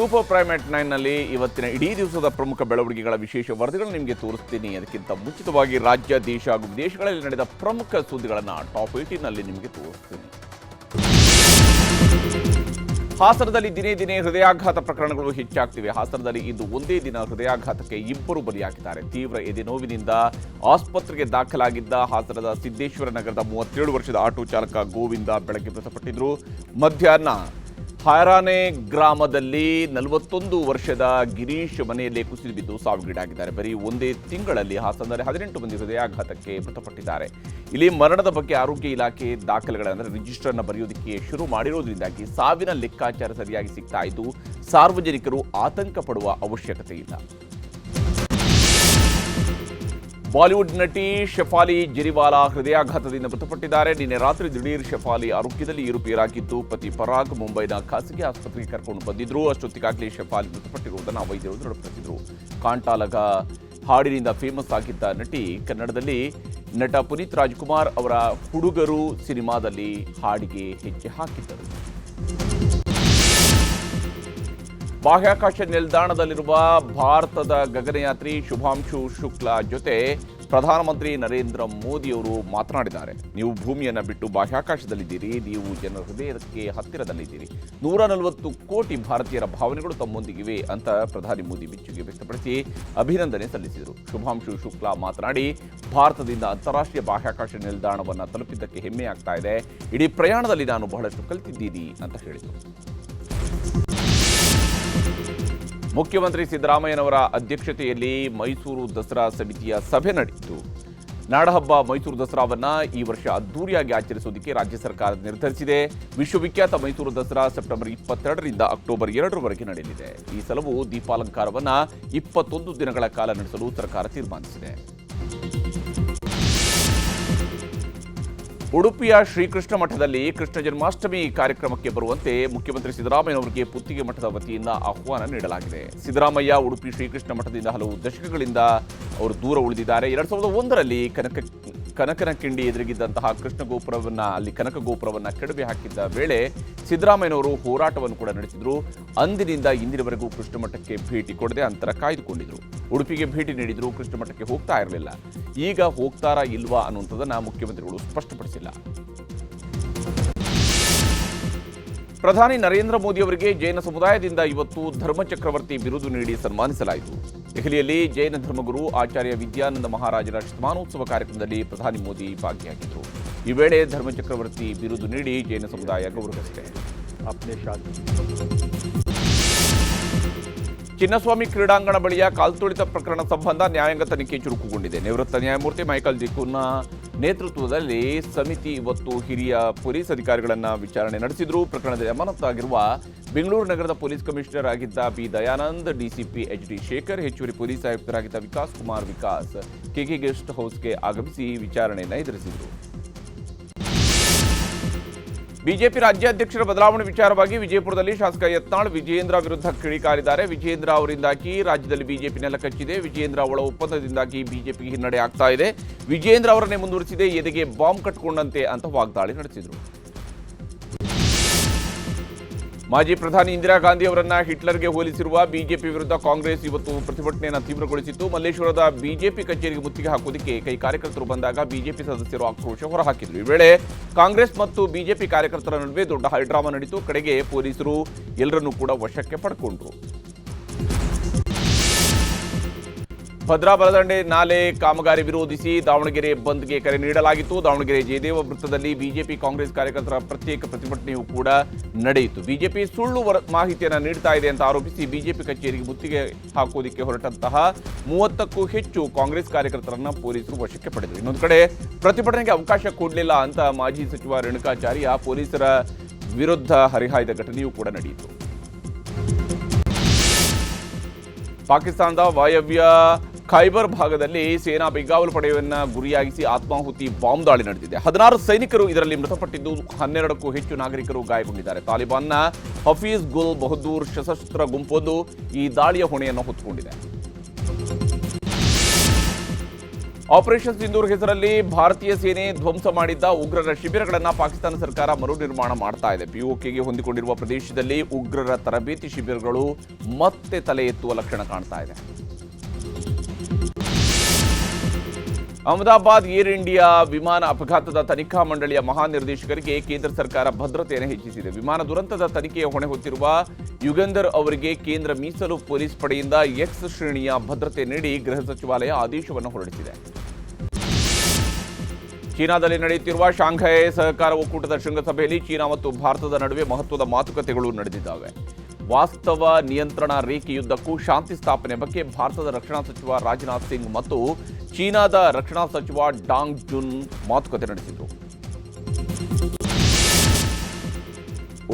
Super primate ನೈನ್ನಲ್ಲಿ ಇವತ್ತಿನ ಇಡೀ ದಿವಸದ ಪ್ರಮುಖ ಬೆಳವಣಿಗೆಗಳ ವಿಶೇಷ ವರದಿಗಳನ್ನು ನಿಮಗೆ ತೋರಿಸ್ತೀನಿ. ಅದಕ್ಕಿಂತ ಮುಂಚಿತವಾಗಿ ರಾಜ್ಯ ದೇಶ ಹಾಗೂ ವಿದೇಶಗಳಲ್ಲಿ ನಡೆದ ಪ್ರಮುಖ ಸುದ್ದಿಗಳನ್ನು ಟಾಪ್ ಏಟಿನಲ್ಲಿ ನಿಮಗೆ ತೋರಿಸ್ತೀನಿ. ಹಾಸನದಲ್ಲಿ ದಿನೇ ದಿನೇ ಹೃದಯಾಘಾತ ಪ್ರಕರಣಗಳು ಹೆಚ್ಚಾಗ್ತಿವೆ. ಹಾಸನದಲ್ಲಿ ಇಂದು ಒಂದೇ ದಿನ ಹೃದಯಾಘಾತಕ್ಕೆ ಇಬ್ಬರು ಬಲಿಯಾಗಿದ್ದಾರೆ. ತೀವ್ರ ಎದೆನೋವಿನಿಂದ ಆಸ್ಪತ್ರೆಗೆ ದಾಖಲಾಗಿದ್ದ ಹಾಸನದ ಸಿದ್ದೇಶ್ವರ ನಗರದ ಮೂವತ್ತೇಳು ವರ್ಷದ ಆಟೋ ಚಾಲಕ ಗೋವಿಂದ ಬೆಳಗ್ಗೆ ಮೃತಪಟ್ಟಿದ್ರು. ಮಧ್ಯಾಹ್ನ ಹಾರಾನೆ ಗ್ರಾಮದಲ್ಲಿ ನಲವತ್ತೊಂದು ವರ್ಷದ ಗಿರೀಶ್ ಮನೆಯಲ್ಲೇ ಕುಸಿದು ಬಿದ್ದು ಸಾವಿಗೀಡಾಗಿದ್ದಾರೆ. ಬರೀ ಒಂದೇ ತಿಂಗಳಲ್ಲಿ ಹಾಸನದಲ್ಲಿ ಹದಿನೆಂಟು ಮಂದಿ ಹೃದಯಾಘಾತಕ್ಕೆ ಮೃತಪಟ್ಟಿದ್ದಾರೆ. ಇಲ್ಲಿ ಮರಣದ ಬಗ್ಗೆ ಆರೋಗ್ಯ ಇಲಾಖೆ ದಾಖಲೆಗಳ ಅಂದರೆ ರಿಜಿಸ್ಟರ್ನ ಬರೆಯೋದಕ್ಕೆ ಶುರು ಮಾಡಿರೋದ್ರಿಂದಾಗಿ ಸಾವಿನ ಲೆಕ್ಕಾಚಾರ ಸರಿಯಾಗಿ ಸಿಗ್ತಾ ಇದ್ದು, ಸಾರ್ವಜನಿಕರು ಆತಂಕ ಪಡುವ ಅವಶ್ಯಕತೆ ಇಲ್ಲ. ಬಾಲಿವುಡ್ ನಟಿ ಶೆಫಾಲಿ ಜೆರಿವಾಲಾ ಹೃದಯಾಘಾತದಿಂದ ಮೃತಪಟ್ಟಿದ್ದಾರೆ. ನಿನ್ನೆ ರಾತ್ರಿ ದಿಢೀರ್ ಶೆಫಾಲಿ ಆರೋಗ್ಯದಲ್ಲಿ ಏರುಪೇರಾಗಿದ್ದು, ಪತಿ ಪರಾಗ್ ಮುಂಬೈನ ಖಾಸಗಿ ಆಸ್ಪತ್ರೆಗೆ ಕರ್ಕೊಂಡು ಬಂದಿದ್ರು. ಅಷ್ಟೊತ್ತಿಗಾಗಲೇ ಶೆಫಾಲಿ ಮೃತಪಟ್ಟಿರುವುದನ್ನು ವೈದ್ಯರು ದೃಢಪಡಿಸಿದ್ರು. ಕಾಂಟಾಲಗ ಹಾಡಿನಿಂದ ಫೇಮಸ್ ಆಗಿದ್ದ ನಟಿ ಕನ್ನಡದಲ್ಲಿ ನಟ ಪುನೀತ್ ರಾಜ್ಕುಮಾರ್ ಅವರ ಹುಡುಗರು ಸಿನಿಮಾದಲ್ಲಿ ಹಾಡಿಗೆ ಹೆಜ್ಜೆ ಹಾಕಿದ್ದರು. ಬಾಹ್ಯಾಕಾಶ ನಿಲ್ದಾಣದಲ್ಲಿರುವ ಭಾರತದ ಗಗನಯಾತ್ರಿ ಶುಭಾಂಶು ಶುಕ್ಲಾ ಜೊತೆ ಪ್ರಧಾನಮಂತ್ರಿ ನರೇಂದ್ರ ಮೋದಿಯವರು ಮಾತನಾಡಿದ್ದಾರೆ. ನೀವು ಭೂಮಿಯನ್ನು ಬಿಟ್ಟು ಬಾಹ್ಯಾಕಾಶದಲ್ಲಿದ್ದೀರಿ, ನೀವು ಜನರ ಹೃದಯಕ್ಕೆ ಹತ್ತಿರದಲ್ಲಿದ್ದೀರಿ. ನೂರ ನಲವತ್ತು ಕೋಟಿ ಭಾರತೀಯರ ಭಾವನೆಗಳು ತಮ್ಮೊಂದಿಗಿವೆ ಅಂತ ಪ್ರಧಾನಿ ಮೋದಿ ಮೆಚ್ಚುಗೆ ವ್ಯಕ್ತಪಡಿಸಿ ಅಭಿನಂದನೆ ಸಲ್ಲಿಸಿದರು. ಶುಭಾಂಶು ಶುಕ್ಲಾ ಮಾತನಾಡಿ, ಭಾರತದಿಂದ ಅಂತಾರಾಷ್ಟ್ರೀಯ ಬಾಹ್ಯಾಕಾಶ ನಿಲ್ದಾಣವನ್ನು ತಲುಪಿದ್ದಕ್ಕೆ ಹೆಮ್ಮೆ ಆಗ್ತಾ ಇದೆ. ಇಡೀ ಪ್ರಯಾಣದಲ್ಲಿ ನಾನು ಬಹಳಷ್ಟು ಕಲಿತಿದ್ದೀನಿ ಅಂತ ಹೇಳಿದರು. ಮುಖ್ಯಮಂತ್ರಿ ಸಿದ್ದರಾಮಯ್ಯನವರ ಅಧ್ಯಕ್ಷತೆಯಲ್ಲಿ ಮೈಸೂರು ದಸರಾ ಸಮಿತಿಯ ಸಭೆ ನಡೆಯಿತು. ನಾಡಹಬ್ಬ ಮೈಸೂರು ದಸರಾವನ್ನ ಈ ವರ್ಷ ಅದ್ದೂರಿಯಾಗಿ ಆಚರಿಸುವುದಕ್ಕೆ ರಾಜ್ಯ ಸರ್ಕಾರ ನಿರ್ಧರಿಸಿದೆ. ವಿಶ್ವವಿಖ್ಯಾತ ಮೈಸೂರು ದಸರಾ ಸೆಪ್ಟೆಂಬರ್ ಇಪ್ಪತ್ತೆರಡರಿಂದ ಅಕ್ಟೋಬರ್ ಎರಡರವರೆಗೆ ನಡೆಯಲಿದೆ. ಈ ಸಲವು ದೀಪಾಲಂಕಾರವನ್ನು ಇಪ್ಪತ್ತೊಂದು ದಿನಗಳ ಕಾಲ ನಡೆಸಲು ಸರ್ಕಾರ ತೀರ್ಮಾನಿಸಿದೆ. ಉಡುಪಿಯ ಶ್ರೀಕೃಷ್ಣ ಮಠದಲ್ಲಿ ಕೃಷ್ಣ ಜನ್ಮಾಷ್ಟಮಿ ಕಾರ್ಯಕ್ರಮಕ್ಕೆ ಬರುವಂತೆ ಮುಖ್ಯಮಂತ್ರಿ ಸಿದ್ದರಾಮಯ್ಯನವರಿಗೆ ಪುತ್ತಿಗೆ ಮಠದ ವತಿಯಿಂದ ಆಹ್ವಾನ ನೀಡಲಾಗಿದೆ. ಸಿದ್ದರಾಮಯ್ಯ ಉಡುಪಿ ಶ್ರೀಕೃಷ್ಣ ಮಠದಿಂದ ಹಲವು ದಶಕಗಳಿಂದ ಅವರು ದೂರ ಉಳಿದಿದ್ದಾರೆ. ಎರಡ್ ಸಾವಿರದ ಒಂದರಲ್ಲಿ ಕನಕ ಕನಕನ ಕಿಂಡಿ ಎದುರಿಗಿದ್ದಂತಹ ಕೃಷ್ಣ ಗೋಪುರವನ್ನ, ಅಲ್ಲಿ ಕನಕ ಗೋಪುರವನ್ನ ಕೆಡವಿ ಹಾಕಿದ್ದ ವೇಳೆ ಸಿದ್ದರಾಮಯ್ಯನವರು ಹೋರಾಟವನ್ನು ಕೂಡ ನಡೆಸಿದ್ರು. ಅಂದಿನಿಂದ ಇಂದಿನವರೆಗೂ ಕೃಷ್ಣ ಮಠಕ್ಕೆ ಭೇಟಿ ಕೊಡದೆ ಅಂತರ ಕಾಯ್ದುಕೊಂಡಿದ್ರು. ಉಡುಪಿಗೆ ಭೇಟಿ ನೀಡಿದ್ರು, ಕೃಷ್ಣ ಮಠಕ್ಕೆ ಹೋಗ್ತಾ ಇರಲಿಲ್ಲ. ಈಗ ಹೋಗ್ತಾರಾ ಇಲ್ವಾ ಅನ್ನುವಂಥದ್ದನ್ನು ಮುಖ್ಯಮಂತ್ರಿಗಳು ಸ್ಪಷ್ಟಪಡಿಸಿಲ್ಲ. ಪ್ರಧಾನಿ ನರೇಂದ್ರ ಮೋದಿ ಅವರಿಗೆ ಜೈನ ಸಮುದಾಯದಿಂದ ಇವತ್ತು ಧರ್ಮಚಕ್ರವರ್ತಿ ಬಿರುದು ನೀಡಿ ಸನ್ಮಾನಿಸಲಾಯಿತು. ದೆಹಲಿಯಲ್ಲಿ ಜೈನ ಧರ್ಮಗುರು ಆಚಾರ್ಯ ವಿದ್ಯಾನಂದ ಮಹಾರಾಜರ ಶತಮಾನೋತ್ಸವ ಕಾರ್ಯಕ್ರಮದಲ್ಲಿ ಪ್ರಧಾನಿ ಮೋದಿ ಭಾಗಿಯಾಗಿದ್ದರು. ಈ ವೇಳೆ ಧರ್ಮಚಕ್ರವರ್ತಿ ಬಿರುದು ನೀಡಿ ಜೈನ ಸಮುದಾಯ ಗೌರವಿಸಿದೆ. ಚಿನ್ನಸ್ವಾಮಿ ಕ್ರೀಡಾಂಗಣ ಬಳಿಯ ಕಾಲ್ತುಳಿತ ಪ್ರಕರಣ ಸಂಬಂಧ ನ್ಯಾಯಾಂಗ ತನಿಖೆ ಚುರುಕುಗೊಂಡಿದೆ. ನಿವೃತ್ತ ನ್ಯಾಯಮೂರ್ತಿ ಮೈಕಲ್ ದಿಕುನ್ನ ನೇತೃತ್ವದಲ್ಲಿ ಸಮಿತಿ ಇವತ್ತು ಹಿರಿಯ ಪೊಲೀಸ್ ಅಧಿಕಾರಿಗಳನ್ನು ವಿಚಾರಣೆ ನಡೆಸಿದ್ರು. ಪ್ರಕರಣದಲ್ಲಿ ಅಮಾನತಾಗಿರುವ ಬೆಂಗಳೂರು ನಗರದ ಪೊಲೀಸ್ ಕಮಿಷನರ್ ಆಗಿದ್ದ B. Dayanand DCP H D Shekhar, ಹೆಚ್ಚುವರಿ ಪೊಲೀಸ್ ಆಯುಕ್ತರಾಗಿದ್ದ ವಿಕಾಸ್ ಕುಮಾರ್ ವಿಕಾಸ್ ಕೆಕೆ ಗೆಸ್ಟ್ ಹೌಸ್ಗೆ ಆಗಮಿಸಿ ವಿಚಾರಣೆಯನ್ನು ಎದುರಿಸಿದರು. ಬಿಜೆಪಿ ರಾಜ್ಯಾಧ್ಯಕ್ಷರ ಬದಲಾವಣೆ ವಿಚಾರವಾಗಿ ವಿಜಯಪುರದಲ್ಲಿ ಶಾಸಕ ಯತ್ನಾಳ್ ವಿಜಯೇಂದ್ರ ವಿರುದ್ಧ ಕಿಡಿಕಾರಿದ್ದಾರೆ. ವಿಜಯೇಂದ್ರ ಅವರಿಂದಾಗಿ ರಾಜ್ಯದಲ್ಲಿ ಬಿಜೆಪಿ ನೆಲ ಕಚ್ಚಿದೆ. ವಿಜಯೇಂದ್ರ ಅವಳ ಒಪ್ಪಂದದಿಂದಾಗಿ ಬಿಜೆಪಿಗೆ ಹಿನ್ನಡೆ ಆಗ್ತಾ ಇದೆ. ವಿಜಯೇಂದ್ರ ಅವರನ್ನೇ ಮುಂದುವರಿಸಿದೆ. ಎದೆಗೆ ಬಾಂಬ್ ಕಟ್ಕೊಂಡಂತೆ ಅಂತ ವಾಗ್ದಾಳಿ ನಡೆಸಿದರು. ಮಾಜಿ ಪ್ರಧಾನಿ ಇಂದಿರಾ ಗಾಂಧಿ ಅವರನ್ನ ಹಿಟ್ಲರ್ಗೆ ಹೋಲಿಸಿರುವ ಬಿಜೆಪಿ ವಿರುದ್ಧ ಕಾಂಗ್ರೆಸ್ ಇವತ್ತು ಪ್ರತಿಭಟನೆಯನ್ನು ತೀವ್ರಗೊಳಿಸಿತ್ತು. ಮಲ್ಲೇಶ್ವರದ ಬಿಜೆಪಿ ಕಚೇರಿಗೆ ಮುತ್ತಿಗೆ ಹಾಕುವುದಕ್ಕೆ ಕೈ ಕಾರ್ಯಕರ್ತರು ಬಂದಾಗ ಬಿಜೆಪಿ ಸದಸ್ಯರು ಆಕ್ರೋಶ ಹೊರಹಾಕಿದ್ರು. ಈ ವೇಳೆ ಕಾಂಗ್ರೆಸ್ ಮತ್ತು ಬಿಜೆಪಿ ಕಾರ್ಯಕರ್ತರ ನಡುವೆ ದೊಡ್ಡ ಹೈಡ್ರಾಮಾ ನಡೆಯಿತು ಕಡೆಗೆ ಪೊಲೀಸರು ಎಲ್ಲರನ್ನೂ ಕೂಡ ವಶಕ್ಕೆ ಪಡ್ಕೊಂಡ್ರು. ಭದ್ರಾ ಬಲದಂಡೆ ನಾಲೆ ಕಾಮಗಾರಿ ವಿರೋಧಿಸಿ ದಾವಣಗೆರೆ ಬಂದ್ಗೆ ಕರೆ ನೀಡಲಾಗಿತ್ತು. ದಾವಣಗೆರೆ ಜಯದೇವ ವೃತ್ತದಲ್ಲಿ ಬಿಜೆಪಿ ಕಾಂಗ್ರೆಸ್ ಕಾರ್ಯಕರ್ತರ ಪ್ರತ್ಯೇಕ ಪ್ರತಿಭಟನೆಯೂ ಕೂಡ ನಡೆಯಿತು. ಬಿಜೆಪಿ ಸುಳ್ಳು ಮಾಹಿತಿಯನ್ನ ನೀಡ್ತಾ ಇದೆ ಅಂತ ಆರೋಪಿಸಿ ಬಿಜೆಪಿ ಕಚೇರಿಗೆ ಮುತ್ತಿಗೆ ಹಾಕೋದಿಕ್ಕೆ ಹೊರಟಂತಹ ಮೂವತ್ತಕ್ಕೂ ಹೆಚ್ಚು ಕಾಂಗ್ರೆಸ್ ಕಾರ್ಯಕರ್ತರನ್ನ ಪೊಲೀಸರು ವಶಕ್ಕೆ ಪಡೆದರು. ಇನ್ನೊಂದು ಕಡೆ ಪ್ರತಿಭಟನೆಗೆ ಅವಕಾಶ ಕೊಡಲಿಲ್ಲ ಅಂತ ಮಾಜಿ ಸಚಿವ ರೇಣುಕಾಚಾರ್ಯ ಪೊಲೀಸರ ವಿರುದ್ಧ ಹರಿಹಾಯ್ದ ಘಟನೆಯೂ ಕೂಡ ನಡೆಯಿತು. ಪಾಕಿಸ್ತಾನದ ವಾಯವ್ಯ ಖೈಬರ್ ಭಾಗದಲ್ಲಿ ಸೇನಾ ಬೆಂಗಾವಲು ಪಡೆಯನ್ನು ಗುರಿಯಾಗಿಸಿ ಆತ್ಮಾಹುತಿ ಬಾಂಬ್ ದಾಳಿ ನಡೆದಿದೆ. ಹದಿನಾರು ಸೈನಿಕರು ಇದರಲ್ಲಿ ಮೃತಪಟ್ಟಿದ್ದು ಹನ್ನೆರಡಕ್ಕೂ ಹೆಚ್ಚು ನಾಗರಿಕರು ಗಾಯಗೊಂಡಿದ್ದಾರೆ. ತಾಲಿಬಾನ್ನ ಹಫೀಜ್ ಗುಲ್ ಬಹದ್ದೂರ್ ಸಶಸ್ತ್ರ ಗುಂಪೊಂದು ಈ ದಾಳಿಯ ಹೊಣೆಯನ್ನು ಹೊತ್ತುಕೊಂಡಿದೆ. ಆಪರೇಷನ್ ಸಿಂಧೂರ್ ಹೆಸರಲ್ಲಿ ಭಾರತೀಯ ಸೇನೆ ಧ್ವಂಸ ಮಾಡಿದ್ದ ಉಗ್ರರ ಶಿಬಿರಗಳನ್ನು ಪಾಕಿಸ್ತಾನ ಸರ್ಕಾರ ಮರು ನಿರ್ಮಾಣ ಮಾಡ್ತಾ ಇದೆ. ಪಿಒಕೆಗೆ ಹೊಂದಿಕೊಂಡಿರುವ ಪ್ರದೇಶದಲ್ಲಿ ಉಗ್ರರ ತರಬೇತಿ ಶಿಬಿರಗಳು ಮತ್ತೆ ತಲೆ ಎತ್ತುವ ಲಕ್ಷಣ ಕಾಣ್ತಾ ಇದೆ. ಅಹಮದಾಬಾದ್ ಏರ್ ಇಂಡಿಯಾ ವಿಮಾನ ಅಪಘಾತದ ತನಿಖಾ ಮಂಡಳಿಯ ಮಹಾನಿರ್ದೇಶಕರಿಗೆ ಕೇಂದ್ರ ಸರ್ಕಾರ ಭದ್ರತೆಯನ್ನು ಹೆಚ್ಚಿಸಿದೆ. ವಿಮಾನ ದುರಂತದ ತನಿಖೆಯ ಹೊಣೆ ಹೊತ್ತಿರುವ ಯುಗಂಧರ್ ಅವರಿಗೆ ಕೇಂದ್ರ ಮೀಸಲು ಪೊಲೀಸ್ ಪಡೆಯಿಂದ ಎಕ್ಸ್ ಶ್ರೇಣಿಯ ಭದ್ರತೆ ನೀಡಿ ಗೃಹ ಸಚಿವಾಲಯ ಆದೇಶವನ್ನು ಹೊರಡಿಸಿದೆ. ಚೀನಾದಲ್ಲಿ ನಡೆಯುತ್ತಿರುವ ಶಾಂಘೈ ಸಹಕಾರ ಒಕ್ಕೂಟದ ಶೃಂಗಸಭೆಯಲ್ಲಿ ಚೀನಾ ಮತ್ತು ಭಾರತದ ನಡುವೆ ಮಹತ್ವದ ಮಾತುಕತೆಗಳು ನಡೆದಿದ್ದಾವೆ. ವಾಸ್ತವ ನಿಯಂತ್ರಣ ರೇಖೆಯುದ್ದಕ್ಕೂ ಶಾಂತಿ ಸ್ಥಾಪನೆ ಬಗ್ಗೆ ಭಾರತದ ರಕ್ಷಣಾ ಸಚಿವ ರಾಜನಾಥ್ ಸಿಂಗ್ ಮತ್ತು ಚೀನಾದ ರಕ್ಷಣಾ ಸಚಿವ ಡಾಂಗ್ ಜುನ್ ಮಾತುಕತೆ ನಡೆಸಿದರು.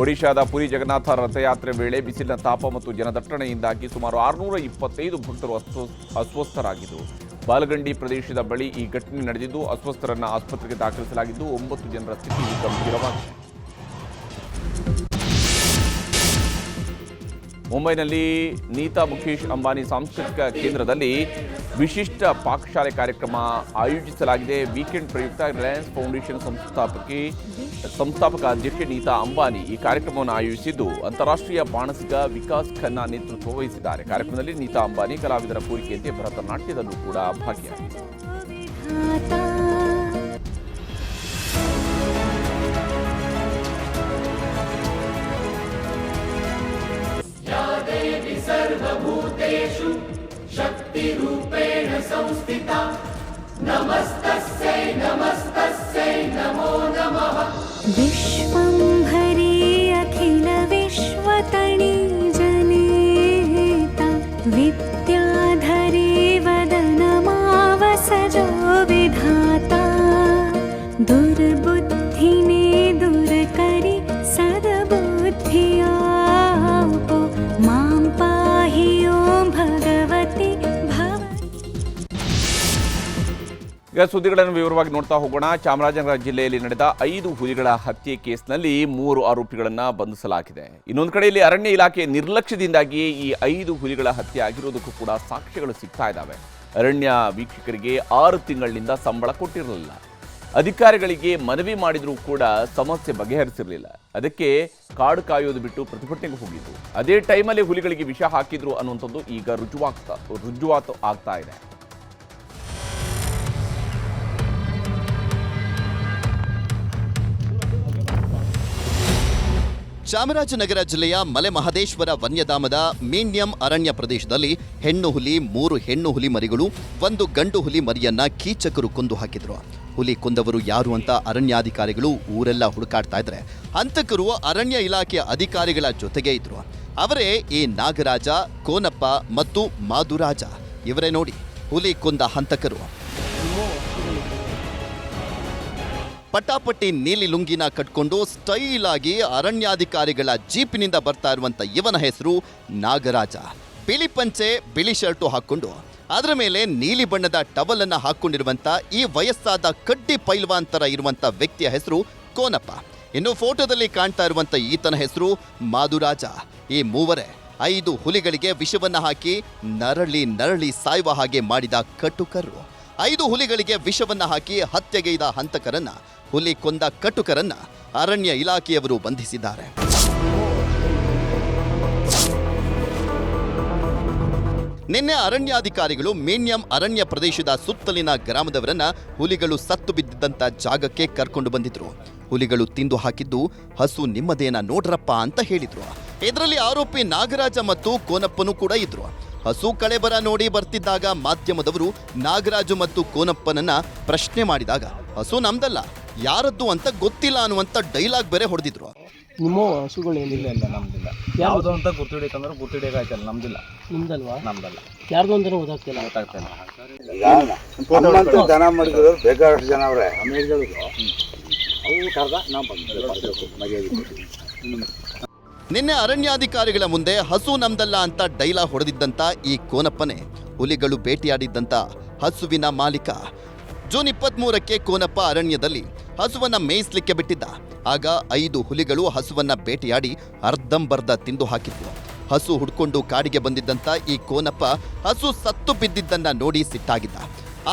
ಒಡಿಶಾದ ಪುರಿ ಜಗನ್ನಾಥ ರಥಯಾತ್ರೆ ವೇಳೆ ಬಿಸಿಲಿನ ತಾಪ ಮತ್ತು ಜನದಟ್ಟಣೆಯಿಂದಾಗಿ ಸುಮಾರು ಆರುನೂರ ಇಪ್ಪತ್ತೈದು ಭಕ್ತರು ಅಸ್ವಸ್ಥರಾಗಿದ್ದರು ಅಸ್ವಸ್ಥರಾಗಿದ್ದು. ಬಾಲಗಂಡಿ ಪ್ರದೇಶದ ಬಳಿ ಈ ಘಟನೆ ನಡೆದಿದ್ದು, ಅಸ್ವಸ್ಥರನ್ನು ಆಸ್ಪತ್ರೆಗೆ ದಾಖಲಿಸಲಾಗಿದ್ದು, ಒಂಬತ್ತು ಜನರ ಸ್ಥಿತಿ ಗಂಭೀರವಾಗಿದೆ. ಮುಂಬೈನಲ್ಲಿ ನೀತಾ ಮುಖೇಶ್ ಅಂಬಾನಿ ಸಾಂಸ್ಕೃತಿಕ ಕೇಂದ್ರದಲ್ಲಿ ವಿಶಿಷ್ಟ ಪಾಕಶಾಲೆ ಕಾರ್ಯಕ್ರಮ ಆಯೋಜಿಸಲಾಗಿದೆ. ವೀಕೆಂಡ್ ಪ್ರಯುಕ್ತ ರಿಲಯನ್ಸ್ ಫೌಂಡೇಶನ್ ಸಂಸ್ಥಾಪಕಿ, ಸಂಸ್ಥಾಪಕ ಅಧ್ಯಕ್ಷೆ ನೀತಾ ಅಂಬಾನಿ ಈ ಕಾರ್ಯಕ್ರಮವನ್ನು ಆಯೋಜಿಸಿದ್ದು, ಅಂತಾರಾಷ್ಟ್ರೀಯ ಬಾಣಸಿಗ ವಿಕಾಸ್ ಖನ್ನಾ ನೇತೃತ್ವ ವಹಿಸಿದ್ದಾರೆ. ಕಾರ್ಯಕ್ರಮದಲ್ಲಿ ನೀತಾ ಅಂಬಾನಿ ಕಲಾವಿದರ ಕೋರಿಕೆಯಂತೆ ಭರತನಾಟ್ಯದಲ್ಲೂ ಕೂಡ ಭಾಗಿಯಾಗಿದ್ದಾರೆ. सर्वभूतेषु शक्तिरूपेण संस्थिता। नमस्तस्यै नमस्तस्यै नमो नमः। विश्वम्भरी विद्याधरि वदन विद्याधरी वदनमावसजो विधाता। ಈಗ ಸುದ್ದಿಗಳನ್ನು ವಿವರವಾಗಿ ನೋಡ್ತಾ ಹೋಗೋಣ. ಚಾಮರಾಜನಗರ ಜಿಲ್ಲೆಯಲ್ಲಿ ನಡೆದ ಐದು ಹುಲಿಗಳ ಹತ್ಯೆ ಕೇಸ್ನಲ್ಲಿ ಮೂರು ಆರೋಪಿಗಳನ್ನು ಬಂಧಿಸಲಾಗಿದೆ. ಇನ್ನೊಂದು ಕಡೆಯಲ್ಲಿ ಅರಣ್ಯ ಇಲಾಖೆ ನಿರ್ಲಕ್ಷ್ಯದಿಂದಾಗಿ ಈ ಐದು ಹುಲಿಗಳ ಹತ್ಯೆ ಆಗಿರೋದಕ್ಕೂ ಕೂಡ ಸಾಕ್ಷ್ಯಗಳು ಸಿಗ್ತಾ ಇದ್ದಾವೆ ಅರಣ್ಯ ವೀಕ್ಷಕರಿಗೆ ಆರು ತಿಂಗಳಿನಿಂದ ಸಂಬಳ ಕೊಟ್ಟಿರಲಿಲ್ಲ. ಅಧಿಕಾರಿಗಳಿಗೆ ಮನವಿ ಮಾಡಿದರೂ ಕೂಡ ಸಮಸ್ಯೆ ಬಗೆಹರಿಸಿರಲಿಲ್ಲ. ಅದಕ್ಕೆ ಕಾಡು ಕಾಯೋದು ಬಿಟ್ಟು ಪ್ರತಿಭಟನೆಗೆ ಹೋಗಿದ್ದು. ಅದೇ ಟೈಮಲ್ಲಿ ಹುಲಿಗಳಿಗೆ ವಿಷ ಹಾಕಿದ್ರು ಅನ್ನುವಂಥದ್ದು ಈಗ ರುಜುವಾಗ್ತಾ, ರುಜುವಾತು ಆಗ್ತಾ ಇದೆ. ಚಾಮರಾಜನಗರ ಜಿಲ್ಲೆಯ ಮಲೆ ಮಹದೇಶ್ವರ ವನ್ಯಧಾಮದ ಮೀನ್ಯಂ ಅರಣ್ಯ ಪ್ರದೇಶದಲ್ಲಿ ಹೆಣ್ಣು ಹುಲಿ, ಮೂರು ಹೆಣ್ಣು ಹುಲಿ ಮರಿಗಳು, ಒಂದು ಗಂಡು ಹುಲಿ ಮರಿಯನ್ನ ಕೀಚಕರು ಕೊಂದು ಹಾಕಿದ್ರು. ಹುಲಿ ಕೊಂದವರು ಯಾರು ಅಂತ ಅರಣ್ಯಾಧಿಕಾರಿಗಳು ಊರೆಲ್ಲ ಹುಡುಕಾಡ್ತಾ ಇದ್ರೆ ಹಂತಕರು ಅರಣ್ಯ ಇಲಾಖೆಯ ಅಧಿಕಾರಿಗಳ ಜೊತೆಗೆ ಇದ್ರು. ಅವರೇ ಈ ನಾಗರಾಜ, ಕೋನಪ್ಪ ಮತ್ತು ಮಾಧುರಾಜ. ಇವರೇ ನೋಡಿ, ಹುಲಿ ಕೊಂದ ಹಂತಕರು. ಪಟಾಪಟ್ಟಿ ನೀಲಿ ಲುಂಗಿನ ಕಟ್ಕೊಂಡು ಸ್ಟೈಲ್ ಆಗಿ ಅರಣ್ಯಾಧಿಕಾರಿಗಳ ಜೀಪಿನಿಂದ ಬರ್ತಾ ಇರುವಂತ ಇವನ ಹೆಸರು ನಾಗರಾಜ. ಬಿಳಿ ಪಂಚೆ, ಬಿಳಿ ಶರ್ಟು ಹಾಕೊಂಡು ಅದರ ಮೇಲೆ ನೀಲಿ ಬಣ್ಣದ ಟವಲ್ ಅನ್ನ ಹಾಕೊಂಡಿರುವಂತ ಈ ವಯಸ್ಸಾದ ಕಡ್ಡಿ ಪೈಲ್ವಾನ್ ತರ ಇರುವಂತ ವ್ಯಕ್ತಿಯ ಹೆಸರು ಕೋನಪ್ಪ. ಇನ್ನು ಫೋಟೋದಲ್ಲಿ ಕಾಣ್ತಾ ಇರುವಂತ ಈತನ ಹೆಸರು ಮಾಧುರಾಜ. ಈ ಮೂವರೇ ಐದು ಹುಲಿಗಳಿಗೆ ವಿಷವನ್ನು ಹಾಕಿ ನರಳಿ ನರಳಿ ಸಾಯುವ ಹಾಗೆ ಮಾಡಿದ ಕಟುಕರು. ಐದು ಹುಲಿಗಳಿಗೆ ವಿಷವನ್ನು ಹಾಕಿ ಹತ್ಯೆಗೈದ ಹಂತಕರನ್ನ ಹುಲಿ ಕೊಂದ ಕಟುಕರನ್ನ ಅರಣ್ಯ ಇಲಾಖೆಯವರು ಬಂಧಿಸಿದ್ದಾರೆ. ನಿನ್ನೆ ಅರಣ್ಯಾಧಿಕಾರಿಗಳು ಮೇನ್ಯಂ ಅರಣ್ಯ ಪ್ರದೇಶದ ಸುತ್ತಲಿನ ಗ್ರಾಮದವರನ್ನ ಹುಲಿಗಳು ಸತ್ತು ಬಿದ್ದಿದ್ದಂಥ ಜಾಗಕ್ಕೆ ಕರ್ಕೊಂಡು ಬಂದಿದ್ರು. ಹುಲಿಗಳು ತಿಂದು ಹಾಕಿದ್ದು, ಹಸು ನಿಮ್ಮದೇನ ನೋಡ್ರಪ್ಪ ಅಂತ ಹೇಳಿದ್ರು. ಇದರಲ್ಲಿ ಆರೋಪಿ ನಾಗರಾಜ ಮತ್ತು ಕೋನಪ್ಪನು ಕೂಡ ಇದ್ರು. ಹಸು ಕಳೆಬರ ನೋಡಿ ಬರ್ತಿದ್ದಾಗ ಮಾಧ್ಯಮದವರು ನಾಗರಾಜು ಮತ್ತು ಕೋನಪ್ಪನನ್ನ ಪ್ರಶ್ನೆ ಮಾಡಿದಾಗ ಹಸು ನಮ್ದಲ್ಲ ಯಾರದ್ದು ಅಂತ ಗೊತ್ತಿಲ್ಲ ಅನ್ನುವಂತ ಡೈಲಾಗ್ ಬೇರೆ ಹೊಡೆದಿದ್ರು. ನಿಮ್ಮ ಹಸುಗಳು ಏನಿಲ್ಲ ಇಲ್ಲ ನಮ್ದಿಲ್ಲ. ಯಾವುದು ಅಂತ ಗುರ್ತಿಡಿಕಂದ್ರೆ ಗುರ್ತಿಡಿಯಕಾಯ್ತಲ್ಲ ನಮ್ದಿಲ್ಲ. ನಿಮ್ದಲ್ವಾ? ನಮ್ದಲ್ಲ. ಯಾರ್ದು ಅಂತಾನೆ ಗೊತ್ತಾಗ್ತಿಲ್ಲ. ಗೊತ್ತಾಗ್ತಾ ಇಲ್ಲ. ನಮ್ಮಂತ ಜನ ಮಾಡಿದ್ರು ಬೇಕಾದಷ್ಟು ಜನ ಅವ್ರೆ. ಅವು ಕರ್ದ ನಾವು ಬಂದು ಮರ್ಯಾದೆ ಕೊಡ್ತೀವಿ ನಿನ್ನೆ ಅರಣ್ಯಾಧಿಕಾರಿಗಳ ಮುಂದೆ ಹಸು ನಮ್ದಲ್ಲ ಅಂತ ಡೈಲಾಗ್ ಹೊಡೆದಿದ್ದಂತ ಈ ಕೋನಪ್ಪನೆ. ಹುಲಿಗಳು ಭೇಟಿಯಾಡಿದ್ದಂತ ಹಸುವಿನ ಮಾಲೀಕ. ಜೂನ್ ಇಪ್ಪತ್ಮೂರಕ್ಕೆ ಕೋನಪ್ಪ ಅರಣ್ಯದಲ್ಲಿ ಹಸುವನ್ನ ಮೇಯಿಸ್ಲಿಕ್ಕೆ ಬಿಟ್ಟಿದ್ದ. ಆಗ ಐದು ಹುಲಿಗಳು ಹಸುವನ್ನ ಬೇಟೆಯಾಡಿ ಅರ್ಧಂಬರ್ಧ ತಿಂದು ಹಾಕಿತ್ತು ಹಸು ಹುಡ್ಕೊಂಡು ಕಾಡಿಗೆ ಬಂದಿದ್ದಂತ ಈ ಕೋನಪ್ಪ ಹಸು ಸತ್ತು ಬಿದ್ದಿದ್ದನ್ನ ನೋಡಿ ಸಿಟ್ಟಾಗಿದ್ದ.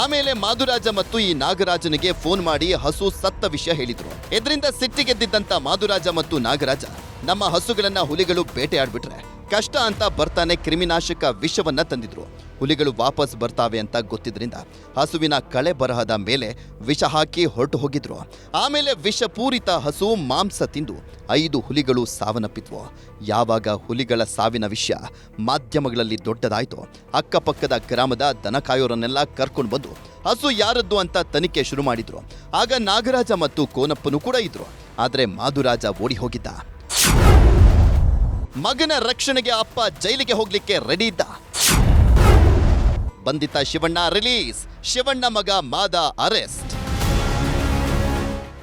ಆಮೇಲೆ ಮಾಧುರಾಜ ಮತ್ತು ಈ ನಾಗರಾಜನಿಗೆ ಫೋನ್ ಮಾಡಿ ಹಸು ಸತ್ತ ವಿಷಯ ಹೇಳಿದ್ರು. ಇದರಿಂದ ಸಿಟ್ಟಿಗೆದ್ದಿದ್ದಂತ ಮಾಧುರಾಜ ಮತ್ತು ನಾಗರಾಜ ನಮ್ಮ ಹಸುಗಳನ್ನ ಹುಲಿಗಳು ಬೇಟೆಯಾಡ್ಬಿಟ್ರೆ ಕಷ್ಟ ಅಂತ ಬರ್ತಾನೆ ಕ್ರಿಮಿನಾಶಕ ವಿಷವನ್ನ ತಂದಿದ್ರು. ಹುಲಿಗಳು ವಾಪಸ್ ಬರ್ತಾವೆ ಅಂತ ಗೊತ್ತಿದ್ರಿಂದ ಹಸುವಿನ ಕಳೆ ಬರಹದ ಮೇಲೆ ವಿಷ ಹಾಕಿ ಹೊರಟು ಹೋಗಿದ್ರು. ಆಮೇಲೆ ವಿಷಪೂರಿತ ಹಸು ಮಾಂಸ ತಿಂದು ಐದು ಹುಲಿಗಳು ಸಾವನ್ನಪ್ಪಿದ್ವು. ಯಾವಾಗ ಹುಲಿಗಳ ಸಾವಿನ ವಿಷಯ ಮಾಧ್ಯಮಗಳಲ್ಲಿ ದೊಡ್ಡದಾಯಿತು ಅಕ್ಕಪಕ್ಕದ ಗ್ರಾಮದ ದನಕಾಯೋರನ್ನೆಲ್ಲ ಕರ್ಕೊಂಡು ಬಂದು ಹಸು ಯಾರದ್ದು ಅಂತ ತನಿಖೆ ಶುರು ಮಾಡಿದ್ರು. ಆಗ ನಾಗರಾಜ ಮತ್ತು ಕೋನಪ್ಪನು ಕೂಡ ಇದ್ರು. ಆದರೆ ಮಾಧುರಾಜ ಓಡಿ ಹೋಗಿದ್ದ. ಮಗನ ರಕ್ಷಣೆಗೆ ಅಪ್ಪ ಜೈಲಿಗೆ ಹೋಗ್ಲಿಕ್ಕೆ ರೆಡಿ ಇದ್ದ. ಬಂಧಿತ ಶಿವಣ್ಣ ರಿಲೀಸ್ ಶಿವಣ್ಣ ಮಗ ಮಾದ ಅರೆಸ್ಟ್